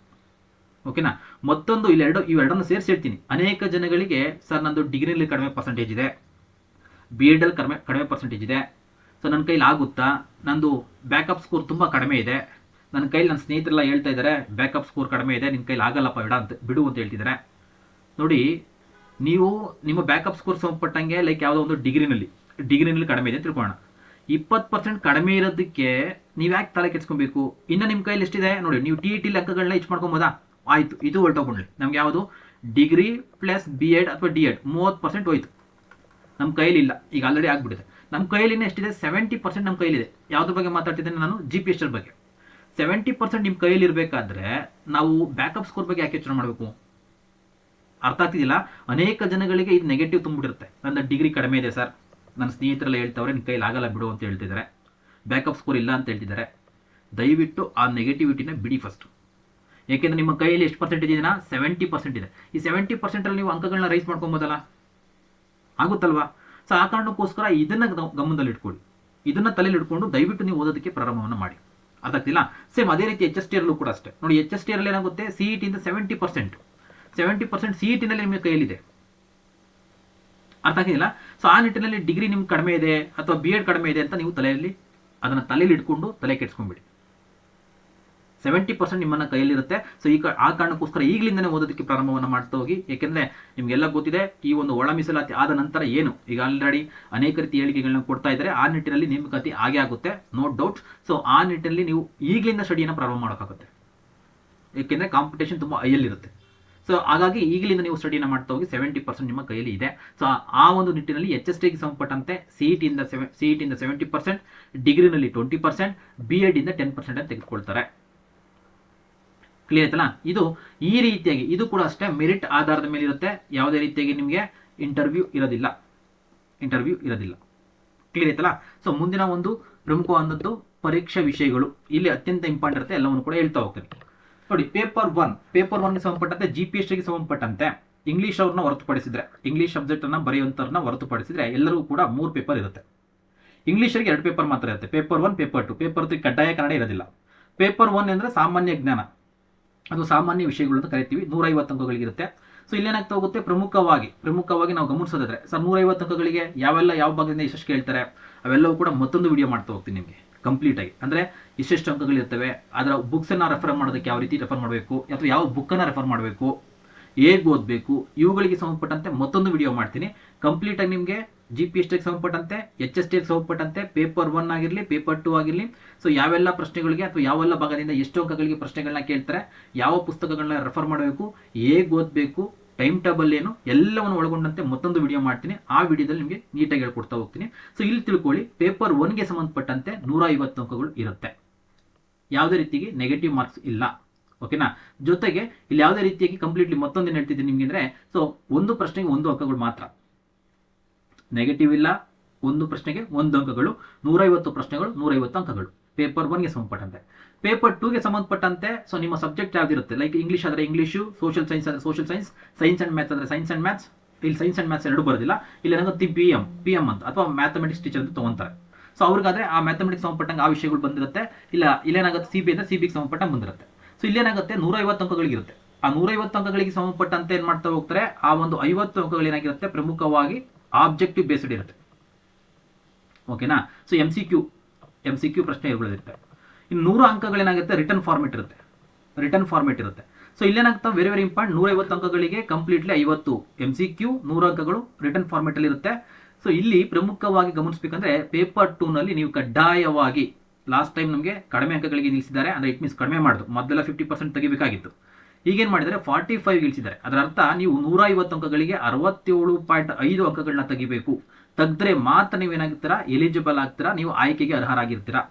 ಓಕೆನಾ? ಮತ್ತೊಂದು ಇಲ್ಲಿ ಎರಡು ಇವೆರಡನ್ನು ಸೇರಿಸಿರ್ತೀನಿ ಅನೇಕ ಜನಗಳಿಗೆ, ಸರ್ ನಂದು ಡಿಗ್ರಿಲಿ ಕಡಿಮೆ ಪರ್ಸೆಂಟೇಜ್ ಇದೆ. ಬಿ ಎಡ್ ಅಲ್ಲಿ ಕಡಿಮೆ ಕಡಿಮೆ ಪರ್ಸೆಂಟೇಜ್ ಇದೆ. ಸೊ ನನ್ನ ಕೈಲಿ ಆಗುತ್ತಾ? ನಂದು ಬ್ಯಾಕಪ್ ಸ್ಕೋರ್ ತುಂಬ ಕಡಿಮೆ ಇದೆ. ನನ್ನ ಕೈಲಿ ನನ್ನ ಸ್ನೇಹಿತರೆಲ್ಲ ಹೇಳ್ತಾ ಇದ್ದಾರೆ ಬ್ಯಾಕಪ್ ಸ್ಕೋರ್ ಕಡಿಮೆ ಇದೆ ನಿಮ್ಮ ಕೈಲಿ ಆಗಲ್ಲಪ್ಪ ಬಿಡ ಅಂತ ಬಿಡು ಅಂತ ಹೇಳ್ತಿದ್ದಾರೆ ನೋಡಿ, ನೀವು ನಿಮ್ಮ ಬ್ಯಾಕಪ್ ಸ್ಕೋರ್ ಸಂಬಂಧಪಟ್ಟಂಗೆ ಲೈಕ್ ಯಾವುದೋ ಒಂದು ಡಿಗ್ರಿನಲ್ಲಿ ಡಿಗ್ರಿನಲ್ಲಿ ಕಡಿಮೆ ಇದೆ ತಿಳ್ಕೊಳ್ಳೋಣ. ಇಪ್ಪತ್ತು ಪರ್ಸೆಂಟ್ ಕಡಿಮೆ ಇರೋದಕ್ಕೆ ನೀವು ಯಾಕೆ ತಲೆ ಕೆಚ್ಕೊಬೇಕು ಇನ್ನು ನಿಮ್ಮ ಕೈಲಿ ಎಷ್ಟಿದೆ? ನೋಡಿ, ನೀವು ಟಿ ಇ ಟಿ ಲೆಕ್ಕಗಳನ್ನ ಇಚ್ ಮಾಡ್ಕೊಬೋದಾ? ಆಯಿತು, ಇದು ಹೊರಟೋಗ್ಬಿಡ್ಲಿ ನಮ್ಗೆ ಯಾವುದು? ಡಿಗ್ರಿ ಪ್ಲಸ್ ಬಿ ಎಡ್ ಅಥವಾ ಡಿ ಎಡ್ ಮೂವತ್ತು ಪರ್ಸೆಂಟ್ ಹೋಯ್ತು. ನಮ್ಮ ಕೈಲಿ ಇಲ್ಲ, ಈಗ ಆಲ್ರೆಡಿ ಆಗಿಬಿಟ್ಟಿದೆ. ನಮ್ಮ ಕೈಲಿನ ಎಷ್ಟಿದೆ? ಸೆವೆಂಟಿ ಪರ್ಸೆಂಟ್ ನಮ್ಮ ಕೈಲಿದೆ. ಯಾವುದ್ರ ಬಗ್ಗೆ ಮಾತಾಡ್ತಿದ್ದೇನೆ ನಾನು? ಜಿ ಪಿ ಎಸ್ಟರ್ ಬಗ್ಗೆ. ಸೆವೆಂಟಿ ಪರ್ಸೆಂಟ್ ನಿಮ್ಮ ಕೈಯಲ್ಲಿ ಇರಬೇಕಾದ್ರೆ ನಾವು ಬ್ಯಾಕಪ್ ಸ್ಕೋರ್ ಬಗ್ಗೆ ಯಾಕೆ ಯೋಚನೆ ಮಾಡಬೇಕು? ಅರ್ಥ ಆಗ್ತಿದ್ದಿಲ್ಲ ಅನೇಕ ಜನಗಳಿಗೆ ಇದು ನೆಗೆಟಿವ್ ತುಂಬಿಟ್ಟಿರುತ್ತೆ ನನ್ನ ಡಿಗ್ರಿ ಕಡಿಮೆ ಇದೆ ಸರ್ ನನ್ನ ಸ್ನೇಹಿತರೆಲ್ಲ ಹೇಳ್ತಾವ್ರೆ ನಿಮ್ಮ ಕೈಲಿ ಆಗಲ್ಲ ಬಿಡು ಅಂತ ಹೇಳ್ತಿದ್ದಾರೆ. ಬ್ಯಾಕಪ್ ಸ್ಕೋರ್ ಇಲ್ಲ ಅಂತ ಹೇಳ್ತಿದ್ದಾರೆ. ದಯವಿಟ್ಟು ಆ ನೆಗೆಟಿವಿಟಿನ ಬಿಡಿ ಫಸ್ಟ್ ಯಾಕೆಂದ್ರೆ ನಿಮ್ಮ ಕೈಯಲ್ಲಿ ಎಷ್ಟು ಪರ್ಸೆಂಟ್ ಇದೆಯಾ ಸೆವೆಂಟಿ ಪರ್ಸೆಂಟ್ ಇದೆ. ಈ ಸೆವೆಂಟಿ ಪರ್ಸೆಂಟಲ್ಲಿ ನೀವು ಅಂಕಗಳನ್ನ ರೈಸ್ ಮಾಡ್ಕೊಬೋದಲ್ಲ? ಆಗುತ್ತಲ್ವಾ? ಸೊ ಆ ಕಾರಣಕ್ಕೋಸ್ಕರ ಇದನ್ನು ಗಮ- ಗಮನದಲ್ಲಿ ಇಟ್ಕೊಳ್ಳಿ ಇದನ್ನು ತಲೆಯಲ್ಲಿ ಇಟ್ಕೊಂಡು ದಯವಿಟ್ಟು ನೀವು ಓದೋದಕ್ಕೆ ಪ್ರಾರಂಭವನ್ನು ಮಾಡಿ. ಆಗ್ತಿಲ್ಲ? ಸೇಮ್ ಅದೇ ರೀತಿ ಎಚ್ ಎಸ್ ಟಿ ಕೂಡ ಅಷ್ಟೇ. ನೋಡಿ ಎಚ್ ಎಸ್ ಟಿ ಏನಾಗುತ್ತೆ? C E ಟಿಯಿಂದ seventy percent seventy percent C E ಟಿನಲ್ಲಿ ನಿಮ್ಮ ಕೈಯಲ್ಲಿದೆ. ಅರ್ಥ ಆಗಿಲ್ಲ ಸೊ ಆ ನಿಟ್ಟಿನಲ್ಲಿ ಡಿಗ್ರಿ ನಿಮ್ಗೆ ಕಡಿಮೆ ಇದೆ, ಅಥವಾ ಬಿ ಎಡ್ ಕಡಿಮೆ ಇದೆ ಅಂತ ನೀವು ತಲೆಯಲ್ಲಿ ಅದನ್ನ ತಲೆಯಲ್ಲಿ ಇಟ್ಕೊಂಡು ತಲೆ ಕೆಡ್ಸ್ಕೊಂಡ್ಬಿಡಿ. ಸೆವೆಂಟಿ ಪರ್ಸೆಂಟ್ ನಿಮ್ಮನ್ನ ಕೈಯಲ್ಲಿರುತ್ತೆ. ಸೊ ಈ ಆ ಕಾರಣಕ್ಕೋಸ್ಕರ ಈಗಲಿಂದನೇ ಓದೋದಕ್ಕೆ ಪ್ರಾರಂಭವನ್ನು ಮಾಡ್ತಾ ಹೋಗಿ. ಯಾಕೆಂದ್ರೆ ನಿಮಗೆಲ್ಲ ಗೊತ್ತಿದೆ, ಈ ಒಂದು ಒಳ ಮೀಸಲಾತಿ ಆದ ನಂತರ ಏನು? ಈಗ ಆಲ್ರೆಡಿ ಅನೇಕ ರೀತಿ ಹೇಳಿಕೆಗಳನ್ನ ಕೊಡ್ತಾ ಇದ್ದಾರೆ. ಆ ನಿಟ್ಟಿನಲ್ಲಿ ನೇಮಕಾತಿ ಆಗೇ ಆಗುತ್ತೆ. ನೋ ಡೌಟ್ ಸೊ ಆ ನಿಟ್ಟಿನಲ್ಲಿ ನೀವು ಈಗಲಿಂದ ಸ್ಟಡಿಯನ್ನು ಪ್ರಾರಂಭ ಮಾಡೋಕ್ಕಾಗುತ್ತೆ. ಏಕೆಂದ್ರೆ ಕಾಂಪಿಟೇಷನ್ ತುಂಬ ಹೈಯಲ್ಲಿರುತ್ತೆ. ಸೊ ಹಾಗಾಗಿ ಈಗಲಿಂದ ನೀವು ಸ್ಟಡಿನ ಮಾಡ್ತಾ ಹೋಗಿ ಸೆವೆಂಟಿ ಪರ್ಸೆಂಟ್ ನಿಮ್ಮ ಕೈಯಲ್ಲಿ ಇದೆ. ಸೊ ಆ ಒಂದು ನಿಟ್ಟಿನಲ್ಲಿ ಎಚ್ ಎಸ್ ಟಿಗೆ ಸಂಬಂಧಪಟ್ಟಂತೆ ಸಿ ಟಿಯಿಂದ ಸೆವೆ ಸಿ ಟಿಯಿಂದ ಸೆವೆಂಟಿ ಪರ್ಸೆಂಟ್ ಡಿಗ್ರಿನಲ್ಲಿ ಟ್ವೆಂಟಿ ಪರ್ಸೆಂಟ್ ಬಿ ಎಡ್ ಇಂದ ಟೆನ್ ಪರ್ಸೆಂಟ್ ಅಂತ ತೆಗೆದುಕೊಳ್ತಾರೆ. ಕ್ಲಿಯರ್ ಆಯ್ತಲ್ಲ? ಇದು ಈ ರೀತಿಯಾಗಿ, ಇದು ಕೂಡ ಅಷ್ಟೇ ಮೆರಿಟ್ ಆಧಾರದ ಮೇಲೆ ಇರುತ್ತೆ. ಯಾವುದೇ ರೀತಿಯಾಗಿ ನಿಮಗೆ ಇಂಟರ್ವ್ಯೂ ಇರೋದಿಲ್ಲ. ಇಂಟರ್ವ್ಯೂ ಇರೋದಿಲ್ಲ. ಕ್ಲಿಯರ್ ಆಯ್ತಲ್ಲ? ಸೊ ಮುಂದಿನ ಒಂದು ಪ್ರಮುಖವಾದದ್ದು ಪರೀಕ್ಷಾ ವಿಷಯಗಳು. ಇಲ್ಲಿ ಅತ್ಯಂತ ಇಂಪಾರ್ಟೆಂಟ್ ಇರುತ್ತೆ. ಎಲ್ಲವನ್ನು ಕೂಡ ಹೇಳ್ತಾ ಹೋಗ್ತೀನಿ. ನೋಡಿ ಪೇಪರ್ ಒನ್ ಪೇಪರ್ ಒನ್ಗೆ ಸಂಬಂಧಪಟ್ಟಂತೆ ಜಿ ಪಿ ಎಸ್ಗೆ ಸಂಬಂಧಪಟ್ಟಂತೆ ಇಂಗ್ಲೀಷ್ ಅವ್ರನ್ನ ಹೊರತುಪಡಿಸಿದ್ರೆ ಇಂಗ್ಲೀಷ್ ಸಬ್ಜೆಕ್ಟ್ ಅನ್ನ ಬರೆಯುವಂತರನ್ನ ಹೊರತುಪಡಿಸಿದ್ರೆ ಎಲ್ಲರಿಗೂ ಕೂಡ ಮೂರು ಪೇಪರ್ ಇರುತ್ತೆ. ಇಂಗ್ಲೀಷರಿಗೆ ಎರಡು ಪೇಪರ್ ಮಾತ್ರ ಇರುತ್ತೆ. Paper one paper two paper three ಕಡ್ಡಾಯ ಕನ್ನಡ ಇರೋದಿಲ್ಲ. ಪೇಪರ್ ಒನ್ ಅಂದ್ರೆ ಸಾಮಾನ್ಯ ಜ್ಞಾನ. ಅದು ಸಾಮಾನ್ಯ ವಿಷಯಗಳು ಅಂತ ಕರಿತೀವಿ. ನೂರೈವತ್ತು ಅಂಕಗಳಿಗಿರುತ್ತೆ. ಸೊ ಇಲ್ಲೇನಾಗ್ತಾ ಹೋಗುತ್ತೆ? ಪ್ರಮುಖವಾಗಿ ಪ್ರಮುಖವಾಗಿ ನಾವು ಗಮನಿಸೋದಾದ್ರೆ, ಸರ್ ನೂರೈವತ್ತು ಅಂಕಗಳಿಗೆ ಯಾವೆಲ್ಲ ಯಾವ ಭಾಗದಿಂದ ಯಶಸ್ಸು ಕೇಳ್ತಾರೆ? ಅವೆಲ್ಲವೂ ಕೂಡ ಮತ್ತೊಂದು ವಿಡಿಯೋ ಮಾಡ್ತಾ ಹೋಗ್ತೀನಿ ನಿಮಗೆ ಕಂಪ್ಲೀಟ್ ಆಗಿ. ಅಂದ್ರೆ ಇಷ್ಟೆಷ್ಟು ಅಂಕಗಳಿರ್ತವೆ, ಅದರ ಬುಕ್ಸ್ ಅನ್ನ ರೆಫರ್ ಮಾಡೋದಕ್ಕೆ ಯಾವ ರೀತಿ ರೆಫರ್ ಮಾಡಬೇಕು, ಅಥವಾ ಯಾವ ಬುಕ್ ಅನ್ನ ರೆಫರ್ ಮಾಡಬೇಕು, ಹೇಗೆ ಓದಬೇಕು, ಇವುಗಳಿಗೆ ಸಂಬಂಧಪಟ್ಟಂತೆ ಮತ್ತೊಂದು ವಿಡಿಯೋ ಮಾಡ್ತೀನಿ. ಕಂಪ್ಲೀಟ್ ಆಗಿ ನಿಮಗೆ ಜಿ ಪಿ ಎಸ್ ಟಿಗೆ ಸಂಬಂಧಪಟ್ಟಂತೆ ಎಚ್ ಎಸ್ ಟಿಗೆ ಸಂಬಂಧಪಟ್ಟಂತೆ ಪೇಪರ್ ಒನ್ ಆಗಿರಲಿ ಪೇಪರ್ ಟೂ ಆಗಿರಲಿ ಸೊ ಯಾವೆಲ್ಲ ಪ್ರಶ್ನೆಗಳಿಗೆ ಅಥವಾ ಯಾವೆಲ್ಲ ಭಾಗದಿಂದ ಎಷ್ಟು ಅಂಕಗಳಿಗೆ ಪ್ರಶ್ನೆಗಳನ್ನ ಕೇಳ್ತಾರೆ, ಯಾವ ಪುಸ್ತಕಗಳನ್ನ ರೆಫರ್ ಮಾಡಬೇಕು, ಹೇಗೆ ಓದಬೇಕು ಟೈಮ್ ಟೇಬಲ್ ಏನು, ಎಲ್ಲವನ್ನು ಒಳಗೊಂಡಂತೆ ಮತ್ತೊಂದು ವಿಡಿಯೋ ಮಾಡ್ತೀನಿ. ಆ ವಿಡಿಯೋದಲ್ಲಿ ನಿಮಗೆ ನೀಟಾಗಿ ಹೇಳ್ಕೊಡ್ತಾ ಹೋಗ್ತೀನಿ. ಸೊ ಇಲ್ಲಿ ತಿಳ್ಕೊಳ್ಳಿ ಪೇಪರ್ ಒನ್ಗೆ ಸಂಬಂಧಪಟ್ಟಂತೆ ನೂರ ಐವತ್ತು ಅಂಕಗಳು ಇರುತ್ತೆ. ಯಾವುದೇ ರೀತಿಗೆ ನೆಗೆಟಿವ್ ಮಾರ್ಕ್ಸ್ ಇಲ್ಲ. ಓಕೆನಾ ಜೊತೆಗೆ, ಇಲ್ಲಿ ಯಾವುದೇ ರೀತಿಯಾಗಿ ಕಂಪ್ಲೀಟ್ಲಿ ಮತ್ತೊಂದೇನು ಹೇಳ್ತಿದ್ದೀನಿ ನಿಮಗೆ ಅಂದರೆ ಸೊ ಒಂದು ಪ್ರಶ್ನೆಗೆ ಒಂದು ಅಂಕಗಳು ಮಾತ್ರ. ನೆಗೆಟಿವ್ ಇಲ್ಲ. ಒಂದು ಪ್ರಶ್ನೆಗೆ ಒಂದು ಅಂಕಗಳು. ನೂರೈವತ್ತು ಪ್ರಶ್ನೆಗಳು, ನೂರೈವತ್ತು ಅಂಕಗಳು. ಪೇಪರ್ ಒನ್ಗೆ ಸಂಬಂಧಪಟ್ಟಂತೆ. ಪೇಪರ್ ಟೂಗೆ ಸಂಬಂಧಪಟ್ಟಂತೆ ಸೊ ನಿಮ್ಮ ಸಬ್ಜೆಕ್ಟ್ ಯಾವ್ದಿರುತ್ತೆ ಲೈಕ್ ಇಂಗ್ಲಿಷ್ ಆದರೆ ಇಂಗ್ಲೀಷು ಸೋಷಿಯಲ್ ಸೈನ್ಸ್ ಅಂದರೆ social science science and maths ಅಂದರೆ ಸೈನ್ಸ್ ಅಂಡ್ ಮ್ಯಾಥ್ಸ್ ಇಲ್ಲಿ ಸೈನ್ಸ್ ಅಂಡ್ ಮ್ಯಾಥ್ಸ್ ಎರಡು ಬರೋದಿಲ್ಲ. ಇಲ್ಲಿ ಏನಾಗುತ್ತೆ ಪಿ ಎಂ ಪಿ ಎಂ ಅಂತ. ಅಥವಾ ಮ್ಯಾಥಮೆಟಿಕ್ಸ್ ಟೀಚರ್ ಅಂತ ತೊಗೊಂತಾರೆ. ಸೊ ಅವ್ರಿಗಾದ್ರೆ ಆ ಮ್ಯಾಥಮೆಟಿಕ್ಸ್ ಸಂಬಂಧಪಟ್ಟಂಗೆ ಆ ವಿಷಯಗಳು ಬಂದಿರುತ್ತೆ. ಇಲ್ಲ ಇಲ್ಲೇನಾಗುತ್ತೆ ಸಿ ಬಿ ಅಂದರೆ ಸಿ ಬಿಗೆ ಸಂಬಂಧಪಟ್ಟಂಗೆ ಬಂದಿರುತ್ತೆ. ಸೊ ಇಲ್ಲೇನಾಗುತ್ತೆ ನೂರೈವತ್ತು ಅಂಕಗಳಿಗಿರುತ್ತೆ ಆ ನೂರೈವತ್ತು ಅಂಕಗಳಿಗೆ ಸಂಬಂಧಪಟ್ಟಂತೆ ಏನು ಮಾಡ್ತಾ ಹೋಗ್ತಾರೆ? ಆ ಒಂದು ಐವತ್ತು ಅಂಕಗಳೇನಾಗಿರುತ್ತೆ ಪ್ರಮುಖವಾಗಿ ಆಬ್ಜೆಕ್ಟಿವ್ ಬೇಸ್ಡ್ ಇರುತ್ತೆ. ಓಕೆನಾ so M C Q M C Q ಪ್ರಶ್ನೆ ಇರ್ಬೋದಿರುತ್ತೆ ಇನ್ನು ನೂರು ಅಂಕಗಳೇನಾಗುತ್ತೆ? ರಿಟರ್ನ್ ಫಾರ್ಮೆಟ್ ಇರುತ್ತೆ. ರಿಟರ್ನ್ ಫಾರ್ಮೆಟ್ ಇರುತ್ತೆ. ಸೊ ಇಲ್ಲೇನಾಗ್ತಾ ವೆರಿ ವೆರಿ ಇಂಪಾರ್ಟೆಂಟ್ ನೂರೈವತ್ತು ಅಂಕಗಳಿಗೆ ಕಂಪ್ಲೀಟ್ಲಿ ಐವತ್ತು. ಎಂ ಸಿ ಕ್ಯೂ ನೂರು ಅಂಕಗಳು ರಿಟರ್ನ್ ಫಾರ್ಮೆಟಲ್ಲಿ ಇರುತ್ತೆ. ಸೊ ಇಲ್ಲಿ ಪ್ರಮುಖವಾಗಿ ಗಮನಿಸಬೇಕಂದ್ರೆ ಪೇಪರ್ ಟೂನಲ್ಲಿ ನೀವು ಕಡ್ಡಾಯವಾಗಿ ಲಾಸ್ಟ್ ಟೈಮ್ ನಮಗೆ ಕಡಿಮೆ ಅಂಕಗಳಿಗೆ ನಿಲ್ಲಿಸಿದ್ದಾರೆ ಅಂದ್ರೆ ಇಟ್ ಮೀನ್ಸ್ ಕಡಿಮೆ ಮಾಡೋದು. ಮೊದಲೆಲ್ಲ ಫಿಫ್ಟಿ ಪರ್ಸೆಂಟ್ ತೆಗಿಬೇಕಾಗಿತ್ತು. ಈಗೇನು ಮಾಡಿದರೆ ಫಾರ್ಟಿ ಫೈವ್ ಇಳಿಸಿದ್ದಾರೆ ಅದರ ಅರ್ಥ ನೀವು ನೂರ ಐವತ್ತು ಅಂಕಗಳಿಗೆ ಅರವತ್ತೇಳು ಪಾಯಿಂಟ್ ಐದು ಅಂಕಗಳನ್ನ ತೆಗಿಬೇಕು. ತೆಗೆದ್ರೆ ಮಾತ್ರ ನೀವೇನಾಗ್ತೀರಾ? ಎಲಿಜಿಬಲ್ ಆಗ್ತೀರಾ? ನೀವು ಆಯ್ಕೆಗೆ ಅರ್ಹರಾಗಿರ್ತೀರಾ?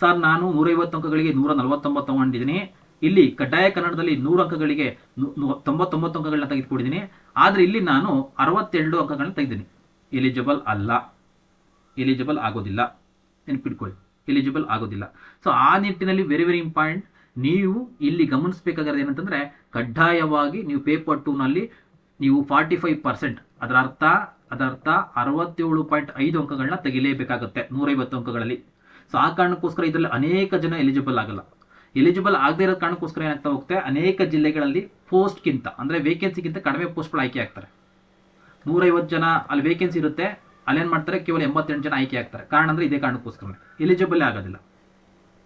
ಸರ್, ನಾನು ನೂರೈವತ್ತು ಅಂಕಗಳಿಗೆ ನೂರ ನಲವತ್ತೊಂಬತ್ತು ತಗೊಂಡಿದ್ದೀನಿ. ಇಲ್ಲಿ ಕಡ್ಡಾಯ ಕನ್ನಡದಲ್ಲಿ ನೂರು ಅಂಕಗಳಿಗೆ ತೊಂಬತ್ತೊಂಬತ್ತು ಅಂಕಗಳನ್ನ ತೆಗೆದುಕೊಂಡಿದ್ದೀನಿ. ಆದರೆ ಇಲ್ಲಿ ನಾನು ಅರವತ್ತೆರಡು ಅಂಕಗಳನ್ನ ತೆಗೆದೀನಿ ಎಲಿಜಿಬಲ್ ಅಲ್ಲ. ಎಲಿಜಿಬಲ್ ಆಗೋದಿಲ್ಲ. ನೆನ್ಪಿಟ್ಕೊಳ್ಳಿ. ಎಲಿಜಿಬಲ್ ಆಗೋದಿಲ್ಲ. ಸೊ ಆ ನಿಟ್ಟಿನಲ್ಲಿ ವೆರಿ ವೆರಿ ಇಂಪಾರ್ಟೆಂಟ್ ನೀವು ಇಲ್ಲಿ ಗಮನಿಸಬೇಕಾಗಿರೋದು ಏನಂತಂದ್ರೆ ಕಡ್ಡಾಯವಾಗಿ ನೀವು ಪೇಪರ್ ಟೂನಲ್ಲಿ ನೀವು ಫಾರ್ಟಿ ಫೈವ್ ಪರ್ಸೆಂಟ್ ಅದರ ಅರ್ಥ ಅದರರ್ಥ ಅರವತ್ತೇಳು ಪಾಯಿಂಟ್ ಐದು ಅಂಕಗಳನ್ನ ತೆಗಿಲೇಬೇಕಾಗುತ್ತೆ, ನೂರೈವತ್ತು ಅಂಕಗಳಲ್ಲಿ. ಸೊ ಆ ಕಾರಣಕ್ಕೋಸ್ಕರ ಇದರಲ್ಲಿ ಅನೇಕ ಜನ ಎಲಿಜಿಬಲ್ ಆಗಲ್ಲ. ಎಲಿಜಿಬಲ್ ಆಗದೇ ಇರೋ ಕಾರಣಕ್ಕೋಸ್ಕರ ಏನಾಗ್ತಾ ಹೋಗುತ್ತೆ? ಅನೇಕ ಜಿಲ್ಲೆಗಳಲ್ಲಿ ಪೋಸ್ಟ್ಗಿಂತ ಅಂದರೆ ವೇಕೆನ್ಸಿಗಿಂತ ಕಡಿಮೆ ಪೋಸ್ಟ್ಗಳು ಆಯ್ಕೆ ಆಗ್ತಾರೆ. ನೂರೈವತ್ತು ಜನ ಅಲ್ಲಿ ವೇಕೆನ್ಸಿ ಇರುತ್ತೆ, ಅಲ್ಲೇನು ಮಾಡ್ತಾರೆ? ಕೇವಲ ಎಂಬತ್ತೆಂಟು ಜನ ಆಯ್ಕೆ ಆಗ್ತಾರೆ. ಕಾರಣ ಅಂದರೆ ಇದೇ ಕಾರಣಕ್ಕೋಸ್ಕರ ಎಲಿಜಿಬಲ್ ಆಗೋದಿಲ್ಲ.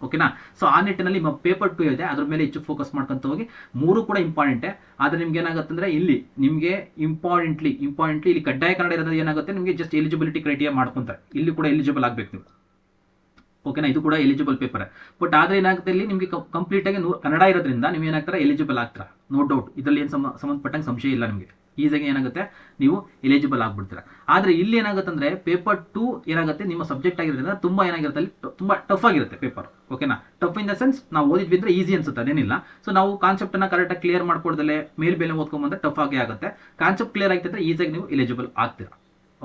ಓಕೆನಾ? ಸೊ ಆ ನಿಟ್ಟಿನಲ್ಲಿ ನಿಮ್ಮ ಪೇಪರ್ ಟು ಇದೆ. ಅದ್ರ ಮೇಲೆ ಹೆಚ್ಚು ಫೋಕಸ್ ಮಾಡ್ಕೊಂತ ಹೋಗಿ. ಮೂರು ಕೂಡ ಇಂಪಾರ್ಟೆಂಟೇ ಆದರೆ ನಿಮ್ಗೆ ಏನಾಗುತ್ತೆ ಅಂದ್ರೆ ಇಲ್ಲಿ ನಿಮಗೆ ಇಂಪಾರ್ಟೆಂಟ್ಲಿ ಇಂಪಾರ್ಟೆಂಟ್ಲಿ ಇಲ್ಲಿ ಕಡ್ಡಾಯ ಕನ್ನಡ ಇರೋದು ಏನಾಗುತ್ತೆ? ನಿಮಗೆ ಜಸ್ಟ್ ಎಲಿಜಿಬಿಲಿಟಿ ಕ್ರೈಟೀರಿಯಾ ಮಾಡ್ಕೊಂತಾರೆ. ಇಲ್ಲಿ ಕೂಡ ಎಲಿಜಿಬಲ್ ಆಗಬೇಕು ನೀವು. ಓಕೆನಾ? ಇದು ಕೂಡ ಎಲಿಜಿಬಲ್ ಪೇಪರ್ ಬಟ್ ಆದರೆ ಏನಾಗುತ್ತೆ ಇಲ್ಲಿ? ನಿಮಗೆ ಕಂಪ್ಲೀಟ್ ಆಗಿ ಕನ್ನಡ ಇರೋದ್ರಿಂದ ನೀವು ಏನಾಗ್ತಾರೆ? ಎಲಿಜಿಬಲ್ ಆಗ್ತಾರೆ? ನೋ ಡೌಟ್ ಇದರಲ್ಲಿ ಏನು ಸಂಬ ಸಂಬಂಧಪಟ್ಟಂಗೆ ಸಂಶಯ ಇಲ್ಲ ನಿಮಗೆ. ಈಸಿಯಾಗಿ ಏನಾಗುತ್ತೆ? ನೀವು ಎಲಿಜಿಬಲ್ ಆಗ್ಬಿಡ್ತೀರಾ. ಆದ್ರೆ ಇಲ್ಲಿ ಏನಾಗುತ್ತೆ ಅಂದ್ರೆ ಪೇಪರ್ ಟೂ ಏನಾಗುತ್ತೆ? ನಿಮ್ಮ ಸಬ್ಜೆಕ್ಟ್ ಆಗಿರೋದ್ರಿಂದ ತುಂಬಾ ಏನಾಗಿರುತ್ತೆ? ಅಲ್ಲಿ ತುಂಬ ಟಫ್ ಆಗಿರುತ್ತೆ ಪೇಪರ್ ಓಕೆನಾ ಟಫ್ ಇನ್ ದ ಸೆನ್ಸ್ ನಾವು ಓದಿದ್ವಿ ಅಂದ್ರೆ ಈಸಿ ಅನ್ಸುತ್ತೆ, ಅದೇನಿಲ್ಲ. ಸೊ ನಾವು ಕಾನ್ಸೆಪ್ಟ್ ಅನ್ನ ಕರೆಕ್ಟಾಗಿ ಕ್ಲಿಯರ್ ಮಾಡ್ಕೊಡ್ದಲೆ ಮೇಲ್ ಬೇಲೆ ಓದ್ಕೊಂಬಂದ್ರೆ ಟಫ್ ಆಗೇ ಆಗುತ್ತೆ. ಕಾನ್ಸೆಪ್ಟ್ ಕ್ಲಿಯರ್ ಆಗ್ತಿದ್ರೆ ಈಸಿಯಾಗಿ ನೀವು ಎಲಿಜಿಬಲ್ ಆಗ್ತೀರಾ.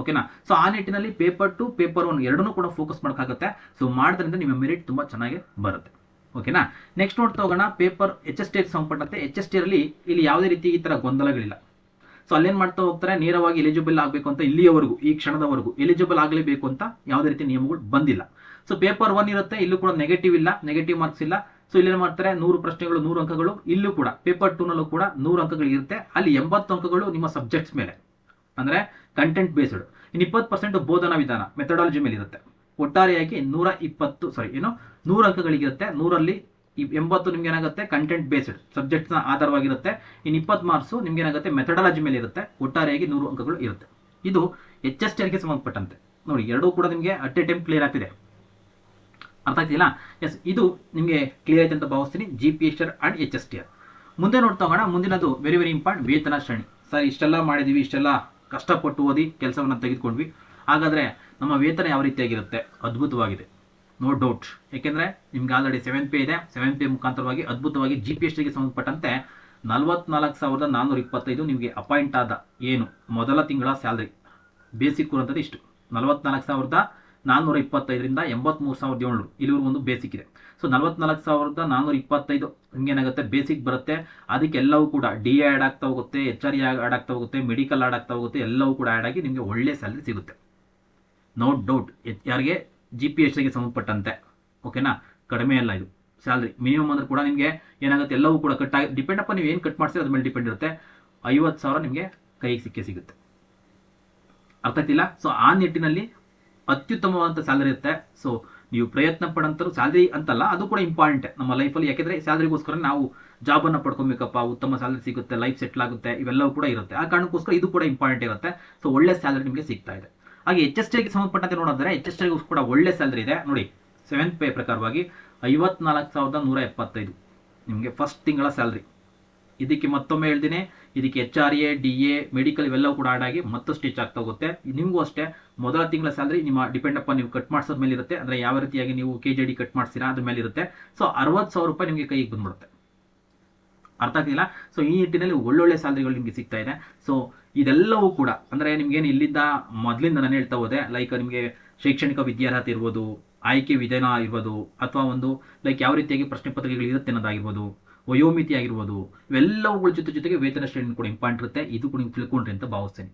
ಓಕೆನಾ ಸೊ ಆ ನಿಟ್ಟಿನಲ್ಲಿ ಪೇಪರ್ ಟು ಪೇಪರ್ ಒನ್ ಎರಡನ್ನೂ ಕೂಡ ಫೋಕಸ್ ಮಾಡೋಕ್ಕಾಗುತ್ತೆ. ಸೊ ಮಾಡೋದ್ರಿಂದ ನಿಮ್ಮ ಮೆರಿಟ್ ತುಂಬಾ ಚೆನ್ನಾಗಿ ಬರುತ್ತೆ. ಓಕೆನಾ ನೆಕ್ಸ್ಟ್ ನೋಡ್ತಾ ಹೋಗೋಣ ಪೇಪರ್ ಎಚ್ ಎಸ್ ಟಿ ಸಂಬಂಧಪಟ್ಟಂತೆ ಎಚ್ ಎಸ್ ಟಿ ಅಲ್ಲಿ ಇಲ್ಲಿ ಯಾವುದೇ ರೀತಿ ಈ ತರ ಗೊಂದಲಗಳಿಲ್ಲ. ಸೊ ಅಲ್ಲೇನ್ ಮಾಡ್ತಾ ಹೋಗ್ತಾರೆ? ನೇರವಾಗಿ ಎಲಿಜಿಬಲ್ ಆಗಬೇಕು ಅಂತ ಇಲ್ಲಿಯವರೆಗೂ, ಈ ಕ್ಷಣದವರೆಗೂ ಎಲಿಜಿಬಲ್ ಆಗಲೇಬೇಕು ಅಂತ ಯಾವುದೇ ರೀತಿ ನಿಯಮಗಳು ಬಂದಿಲ್ಲ. ಸೊ ಪೇಪರ್ ಒನ್ ಇರುತ್ತೆ, ಇಲ್ಲೂ ಕೂಡ ನೆಗೆಟಿವ್ ಇಲ್ಲ ನೆಗೆಟಿವ್ ಮಾರ್ಕ್ಸ್ ಇಲ್ಲ. ಸೊ ಇಲ್ಲಿ ಮಾಡ್ತಾರೆ? ನೂರು ಪ್ರಶ್ನೆಗಳು, ನೂರು ಅಂಕಗಳು ಇಲ್ಲೂ ಕೂಡ ಪೇಪರ್ ಟೂ ನಲ್ಲೂ ಕೂಡ ನೂರು ಅಂಕಗಳು ಇರುತ್ತೆ. ಅಲ್ಲಿ ಎಂಬತ್ತು ಅಂಕಗಳು ನಿಮ್ಮ ಸಬ್ಜೆಕ್ಟ್ಸ್ ಮೇಲೆ. ಅಂದ್ರೆ ಕಂಟೆಂಟ್ ಬೇಸ್ಡ್ ಇನ್ನು ಇಪ್ಪತ್ತು ಪರ್ಸೆಂಟ್ ಬೋಧನಾ ವಿಧಾನ ಮೆಥಡಾಲಜಿ ಮೇಲೆ ಇರುತ್ತೆ ಒಟ್ಟಾರೆಯಾಗಿ ನೂರ ಇಪ್ಪತ್ತು ಸಾರಿ ಏನು ನೂರು ಅಂಕಗಳಿಗಿರುತ್ತೆ. ನೂರಲ್ಲಿ ಇ- ಎಂಬತ್ತು ನಿಮ್ಗೆ ಏನಾಗುತ್ತೆ? ಕಂಟೆಂಟ್ ಬೇಸ್ಡ್ ಸಬ್ಜೆಕ್ಟ್ನ ಆಧಾರವಾಗಿರುತ್ತೆ. ಇನ್ನು ಇಪ್ಪತ್ತು ಮಾರ್ಕ್ಸು ನಿಮ್ಗೆ ಏನಾಗುತ್ತೆ? ಮೆಥಡಾಲಜಿ ಮೇಲೆ ಇರುತ್ತೆ. ಒಟ್ಟಾರೆಯಾಗಿ ನೂರು ಅಂಕಗಳು ಇರುತ್ತೆ. ಇದು ಎಚ್ ಎಸ್ ಟಿ ಸಂಬಂಧಪಟ್ಟಂತೆ. ನೋಡಿ, ಎರಡೂ ಕೂಡ ನಿಮಗೆ ಅಟ್ ಎ ಟೈಮ್ ಕ್ಲಿಯರ್ ಆಗ್ತಿದೆ. ಅರ್ಥ ಆಗ್ತಿಲ್ಲ ಎಸ್ ಇದು ನಿಮಗೆ ಕ್ಲಿಯರ್ ಆಯ್ತು ಅಂತ ಭಾವಿಸ್ತೀನಿ. G P S and H S T R ಮುಂದೆ ನೋಡ್ತಾ ಹೋಗೋಣ. ಮುಂದಿನದು ವೆರಿ ವೆರಿ ಇಂಪಾರ್ಟೆಂಟ್ ವೇತನ ಶ್ರೇಣಿ. ಸರ್, ಇಷ್ಟೆಲ್ಲ ಮಾಡಿದೀವಿ, ಇಷ್ಟೆಲ್ಲ ಕಷ್ಟಪಟ್ಟು ಓದಿ ಕೆಲಸವನ್ನು ತೆಗೆದುಕೊಂಡ್ವಿ. ಹಾಗಾದ್ರೆ ನಮ್ಮ ವೇತನ ಯಾವ ರೀತಿಯಾಗಿರುತ್ತೆ? ಅದ್ಭುತವಾಗಿದೆ. ನೋ ಡೌಟ್ ಯಾಕೆಂದ್ರೆ ನಿಮ್ಗೆ ಆಲ್ರೆಡಿ ಸೆವೆನ್ ಪಿ ಇದೆ. ಸೆವೆನ್ ಪಿ ಮುಖಾಂತರವಾಗಿ ಅದ್ಭುತವಾಗಿ ಜಿ ಪಿ ಎಸ್ ಟಿಗೆ ಸಂಬಂಧಪಟ್ಟಂತೆ ನಲವತ್ನಾಲ್ಕು ಸಾವಿರದ ನಾನ್ನೂರ ಇಪ್ಪತ್ತೈದು ನಿಮಗೆ ಅಪಾಯಿಂಟ್ ಆದ ಏನು? ಮೊದಲ ತಿಂಗಳ ಸ್ಯಾಲ್ರಿ ಬೇಸಿಕ್ ಕೂರಂಥದ್ದು ಇಷ್ಟು. ನಲವತ್ನಾಲ್ಕು ಸಾವಿರದ ನಾನ್ನೂರ ಇಪ್ಪತ್ತೈದರಿಂದ ಎಂಬತ್ಮೂರು ಸಾವಿರದ ಏಳ್ನೂರು. ಇಲ್ಲಿವರೆಗೂ ಒಂದು ಬೇಸಿಕ್ ಇದೆ. ಸೊ ನಲವತ್ನಾಲ್ಕು ಸಾವಿರದ ನಾನ್ನೂರ ಇಪ್ಪತ್ತೈದು ಹಿಂಗೇನಾಗುತ್ತೆ ಬೇಸಿಕ್ ಬರುತ್ತೆ. ಅದಕ್ಕೆಲ್ಲವೂ ಕೂಡ ಡಿ ಆ್ಯಡ್ ಆಗ್ತಾ ಹೋಗುತ್ತೆ ಎಚ್ ಆರ್ ಆ್ಯಡ್ ಆಗ್ತಾ ಹೋಗುತ್ತೆ ಮೆಡಿಕಲ್ ಆ್ಯಡ್ ಆಗ್ತಾ ಹೋಗುತ್ತೆ, ಎಲ್ಲವೂ ಕೂಡ ಆ್ಯಡ್ ಆಗಿ ನಿಮಗೆ ಒಳ್ಳೆ ಸ್ಯಾಲ್ರಿ ಸಿಗುತ್ತೆ. ನೋ ಡೌಟ್ ಯಾರಿಗೆ? ಜಿ ಪಿ ಎಚ್ಗೆ ಸಂಬಂಧಪಟ್ಟಂತೆ ಓಕೆನಾ ಕಡಿಮೆ ಅಲ್ಲ ಇದು. ಸ್ಯಾಲ್ರಿ ಮಿನಿಮಮ್ ಅಂದ್ರೆ ಕೂಡ ನಿಮಗೆ ಏನಾಗುತ್ತೆ? ಎಲ್ಲವೂ ಕೂಡ ಕಟ್ ಆಗಿ ಡಿಪೆಂಡ್ ಅಪ್ಪ ನೀವು ಏನು ಕಟ್ ಮಾಡ್ತೀರಿ ಅದ್ರ ಮೇಲೆ ಡಿಪೆಂಡ್ ಇರುತ್ತೆ. ಐವತ್ತು ಸಾವಿರ ನಿಮಗೆ ಕೈಗೆ ಸಿಕ್ಕೇ ಸಿಗುತ್ತೆ. ಅರ್ಥ ಆಗ್ತಿಲ್ಲ ಸೊ ಆ ನಿಟ್ಟಿನಲ್ಲಿ ಅತ್ಯುತ್ತಮವಾದಂಥ ಸ್ಯಾಲರಿ ಇರುತ್ತೆ. ಸೊ ನೀವು ಪ್ರಯತ್ನ ಪಡಂತರೂ ಸ್ಯಾಲ್ರಿ ಅಂತಲ್ಲ, ಅದು ಕೂಡ ಇಂಪಾರ್ಟೆಂಟ್ ನಮ್ಮ ಲೈಫಲ್ಲಿ ಯಾಕೆಂದ್ರೆ ಸ್ಯಾಲರಿಗೋಸ್ಕರ ನಾವು ಜಾಬನ್ನು ಪಡ್ಕೊಬೇಕಪ್ಪ, ಉತ್ತಮ ಸ್ಯಾಲರಿ ಸಿಗುತ್ತೆ ಲೈಫ್ ಸೆಟ್ಲ್ ಆಗುತ್ತೆ, ಇವೆಲ್ಲವೂ ಕೂಡ ಇರುತ್ತೆ. ಆ ಕಾರಣಕ್ಕೋಸ್ಕರ ಇದು ಕೂಡ ಇಂಪಾರ್ಟೆಂಟ್ ಇರುತ್ತೆ. ಸೊ ಒಳ್ಳೆ ಸ್ಯಾಲರಿ ನಿಮಗೆ ಸಿಗ್ತಾ ಇದೆ. ಹಾಗೆ ಎಚ್ ಎಸ್ ಟಿಗೆ ಸಂಬಂಧಪಟ್ಟಂತೆ ನೋಡಿದ್ರೆ ಎಚ್ ಎಸ್ ಟಿಗೂ ಕೂಡ ಒಳ್ಳೆ ಸ್ಯಾಲ್ರಿ ಇದೆ. ನೋಡಿ ಸೆವೆಂತ್ ಪೇ ಪ್ರಕಾರವಾಗಿ ಐವತ್ನಾಲ್ಕು ಸಾವಿರದ ನೂರ ಎಪ್ಪತ್ತೈದು ನಿಮಗೆ ಫಸ್ಟ್ ತಿಂಗಳ ಸ್ಯಾಲ್ರಿ ಇದಕ್ಕೆ ಮತ್ತೊಮ್ಮೆ ಹೇಳ್ತೀನಿ, ಇದಕ್ಕೆ H R A D A medical ಇವೆಲ್ಲವೂ ಕೂಡ ಆಡ್ ಆಗಿ ಮತ್ತಷ್ಟು ಸ್ಟಿಚ್ ಆಗ್ತಾ ಹೋಗುತ್ತೆ. ನಿಮಗೂ ಅಷ್ಟೇ, ಮೊದಲ ತಿಂಗಳ ಸ್ಯಾಲ್ರಿ ನಿಮ್ಮ ಡಿಪೆಂಡ್ ಅಪ್ಪ ನೀವು ಕಟ್ ಮಾಡಿಸೋದ್ ಮೇಲೆ ಇರುತ್ತೆ ಅಂದರೆ ಯಾವ ರೀತಿಯಾಗಿ ನೀವು ಕೆ ಜಿ ಡಿ ಕಟ್ ಮಾಡ್ತೀರಾ ಅದ್ರ ಮೇಲೆ ಇರುತ್ತೆ ಸೊ ಅರವತ್ತು ಸಾವಿರ ರೂಪಾಯಿ ನಿಮಗೆ ಕೈಗೆ ಬಂದ್ಬಿಡುತ್ತೆ. ಅರ್ಥ ಆಗ್ತಿಲ್ಲ ಸೊ ಈ ನಿಟ್ಟಿನಲ್ಲಿ ಒಳ್ಳೊಳ್ಳೆ ಸ್ಯಾಲ್ರಿಗಳು ನಿಮಗೆ ಸಿಗ್ತಾ ಇದೆ. ಸೊ ಇದೆಲ್ಲವೂ ಕೂಡ, ಅಂದ್ರೆ ನಿಮ್ಗೇನು ಇಲ್ಲಿಂದ ಮೊದಲಿಂದ ನಾನು ಹೇಳ್ತಾ ಹೋದೆ ಲೈಕ್ ನಿಮಗೆ ಶೈಕ್ಷಣಿಕ ವಿದ್ಯಾರ್ಹತೆ ಇರ್ಬೋದು, ಆಯ್ಕೆ ವಿಧಾನ ಆಗಿರ್ಬೋದು ಅಥವಾ ಒಂದು ಲೈಕ್ ಯಾವ ರೀತಿಯಾಗಿ ಪ್ರಶ್ನೆ ಪತ್ರಿಕೆಗಳು ಇರುತ್ತೆ ಅನ್ನೋದಾಗಿರ್ಬೋದು, ವಯೋಮಿತಿ ಆಗಿರ್ಬೋದು, ಇವೆಲ್ಲವುಗಳ ಜೊತೆ ಜೊತೆಗೆ ವೇತನ ಶ್ರೇಣಿ ಕೂಡ ಇಂಪಾರ್ಟೆಂಟ್ ಇರುತ್ತೆ. ಇದು ಕೂಡ ನೀವು ತಿಳ್ಕೊಂಡ್ರಿ ಅಂತ ಭಾವಿಸ್ತೇನೆ.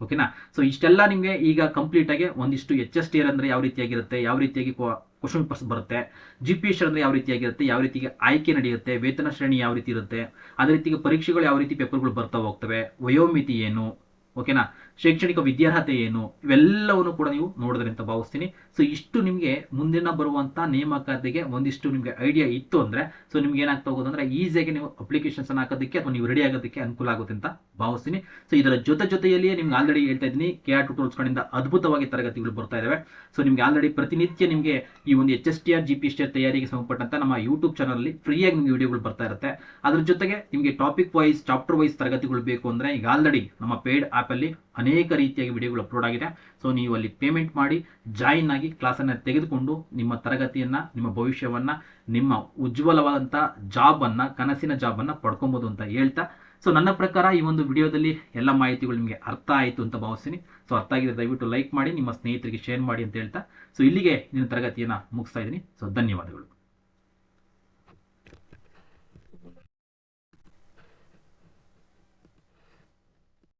ಓಕೆನಾ ಸೊ ಇಷ್ಟೆಲ್ಲ ನಿಮಗೆ ಈಗ ಕಂಪ್ಲೀಟ್ ಆಗಿ ಒಂದಿಷ್ಟು ಎಚ್ ಎಸ್ ಟಿ ಅಂದ್ರೆ ಯಾವ ರೀತಿಯಾಗಿರುತ್ತೆ, ಯಾವ ರೀತಿಯಾಗಿ ಕ್ವಶನ್ ಪೇಪರ್ಸ್ ಬರುತ್ತೆ. ಜಿ ಪಿ ಎಸ್ ಅಂದ್ರೆ ಯಾವ ರೀತಿಯಾಗಿರುತ್ತೆ ಯಾವ ರೀತಿಗೆ ಆಯ್ಕೆ ನಡೆಯುತ್ತೆ, ವೇತನ ಶ್ರೇಣಿ ಯಾವ ರೀತಿ ಇರುತ್ತೆ, ಅದೇ ರೀತಿಗೆ ಪರೀಕ್ಷೆಗಳು ಯಾವ ರೀತಿ ಪೇಪರ್ಗಳು ಬರ್ತಾ ಹೋಗ್ತವೆ, ವಯೋಮಿತಿ ಏನು ಓಕೆನಾ ಶೈಕ್ಷಣಿಕ ವಿದ್ಯಾರ್ಹತೆ ಏನು ಇವೆಲ್ಲವನ್ನು ಕೂಡ ನೀವು ನೋಡಿದ್ರಿ ಅಂತ ಭಾವಿಸ್ತೀನಿ. ಸೊ ಇಷ್ಟು ನಿಮಗೆ ಮುಂದಿನ ಬರುವಂತ ನೇಮಕಾತಿಗೆ ಒಂದಿಷ್ಟು ನಿಮಗೆ ಐಡಿಯಾ ಇತ್ತು ಅಂದ್ರೆ ಸೊ ನಿಮ್ಗೆ ಏನಾಗ್ತಾ ಹೋಗೋದು ಅಂದ್ರೆ ಈಸಿಯಾಗಿ ನೀವು ಅಪ್ಲಿಕೇಶನ್ಸ್ ಹಾಕೋದಕ್ಕೆ ಅಥವಾ ನೀವು ರೆಡಿ ಆಗೋದಕ್ಕೆ ಅನುಕೂಲ ಆಗುತ್ತೆ ಅಂತ ಭಾವಿಸ್ತೀನಿ. ಸೊ ಇದರ ಜೊತೆ ಜೊತೆಯಲ್ಲಿಯೇ ನಿಮ್ಗೆ ಆಲ್ರೆಡಿ ಹೇಳ್ತಾ ಇದ್ದೀನಿ ಕೆ ಆರ್ ಟೂಟೋಲ್ಸ್ ಕಡೆಯಿಂದ ಅದ್ಭುತವಾಗಿ ತರಗತಿಗಳು ಬರ್ತಾ ಇದಾವೆ. ಸೊ ನಿಮ್ಗೆ ಆಲ್ರೆಡಿ ಪ್ರತಿನಿತ್ಯ ನಿಮಗೆ ಈ ಒಂದು H S T R G P S ತಯಾರಿಗೆ ಸಂಬಂಧಪಟ್ಟಂತ ನಮ್ಮ ಯೂಟ್ಯೂಬ್ ಚಾನಲ್ ಅಲ್ಲಿ ಫ್ರೀಯಾಗಿ ನಿಮಗೆ ವಿಡಿಯೋಗಳು ಬರ್ತಾ ಇರುತ್ತೆ. ಅದ್ರ ಜೊತೆಗೆ ನಿಮಗೆ ಟಾಪಿಕ್ ವೈಸ್ ಚಾಪ್ಟರ್ ವೈಸ್ ತರಗತಿಗಳು ಬೇಕು ಅಂದ್ರೆ ಈಗ ಆಲ್ರೆಡಿ ನಮ್ಮ ಪೇಡ್ ಆಪ್ ಅಲ್ಲಿ ಅನೇಕ ರೀತಿಯಾಗಿ ವಿಡಿಯೋಗಳು ಅಪ್ಲೋಡ್ ಆಗಿದೆ. ಸೊ ನೀವು ಅಲ್ಲಿ ಪೇಮೆಂಟ್ ಮಾಡಿ ಜಾಯಿನ್ ಆಗಿ ಕ್ಲಾಸನ್ನು ತೆಗೆದುಕೊಂಡು ನಿಮ್ಮ ತರಗತಿಯನ್ನು, ನಿಮ್ಮ ಭವಿಷ್ಯವನ್ನು, ನಿಮ್ಮ ಉಜ್ವಲವಾದಂಥ ಜಾಬನ್ನು ಕನಸಿನ ಜಾಬನ್ನು ಪಡ್ಕೊಬೋದು ಅಂತ ಹೇಳ್ತಾ. ಸೊ ನನ್ನ ಪ್ರಕಾರ ಈ ಒಂದು ವಿಡಿಯೋದಲ್ಲಿ ಎಲ್ಲ ಮಾಹಿತಿಗಳು ನಿಮಗೆ ಅರ್ಥ ಆಯಿತು ಅಂತ ಭಾವಿಸ್ತೀನಿ. ಸೊ ಅರ್ಥ ಆಗಿದೆ ದಯವಿಟ್ಟು ಲೈಕ್ ಮಾಡಿ, ನಿಮ್ಮ ಸ್ನೇಹಿತರಿಗೆ ಶೇರ್ ಮಾಡಿ ಅಂತ ಹೇಳ್ತಾ. ಸೊ ಇಲ್ಲಿಗೆ ನಿನ್ನ ತರಗತಿಯನ್ನು ಮುಗಿಸ್ತಾ ಇದ್ದೀನಿ. ಸೊ ಧನ್ಯವಾದಗಳು.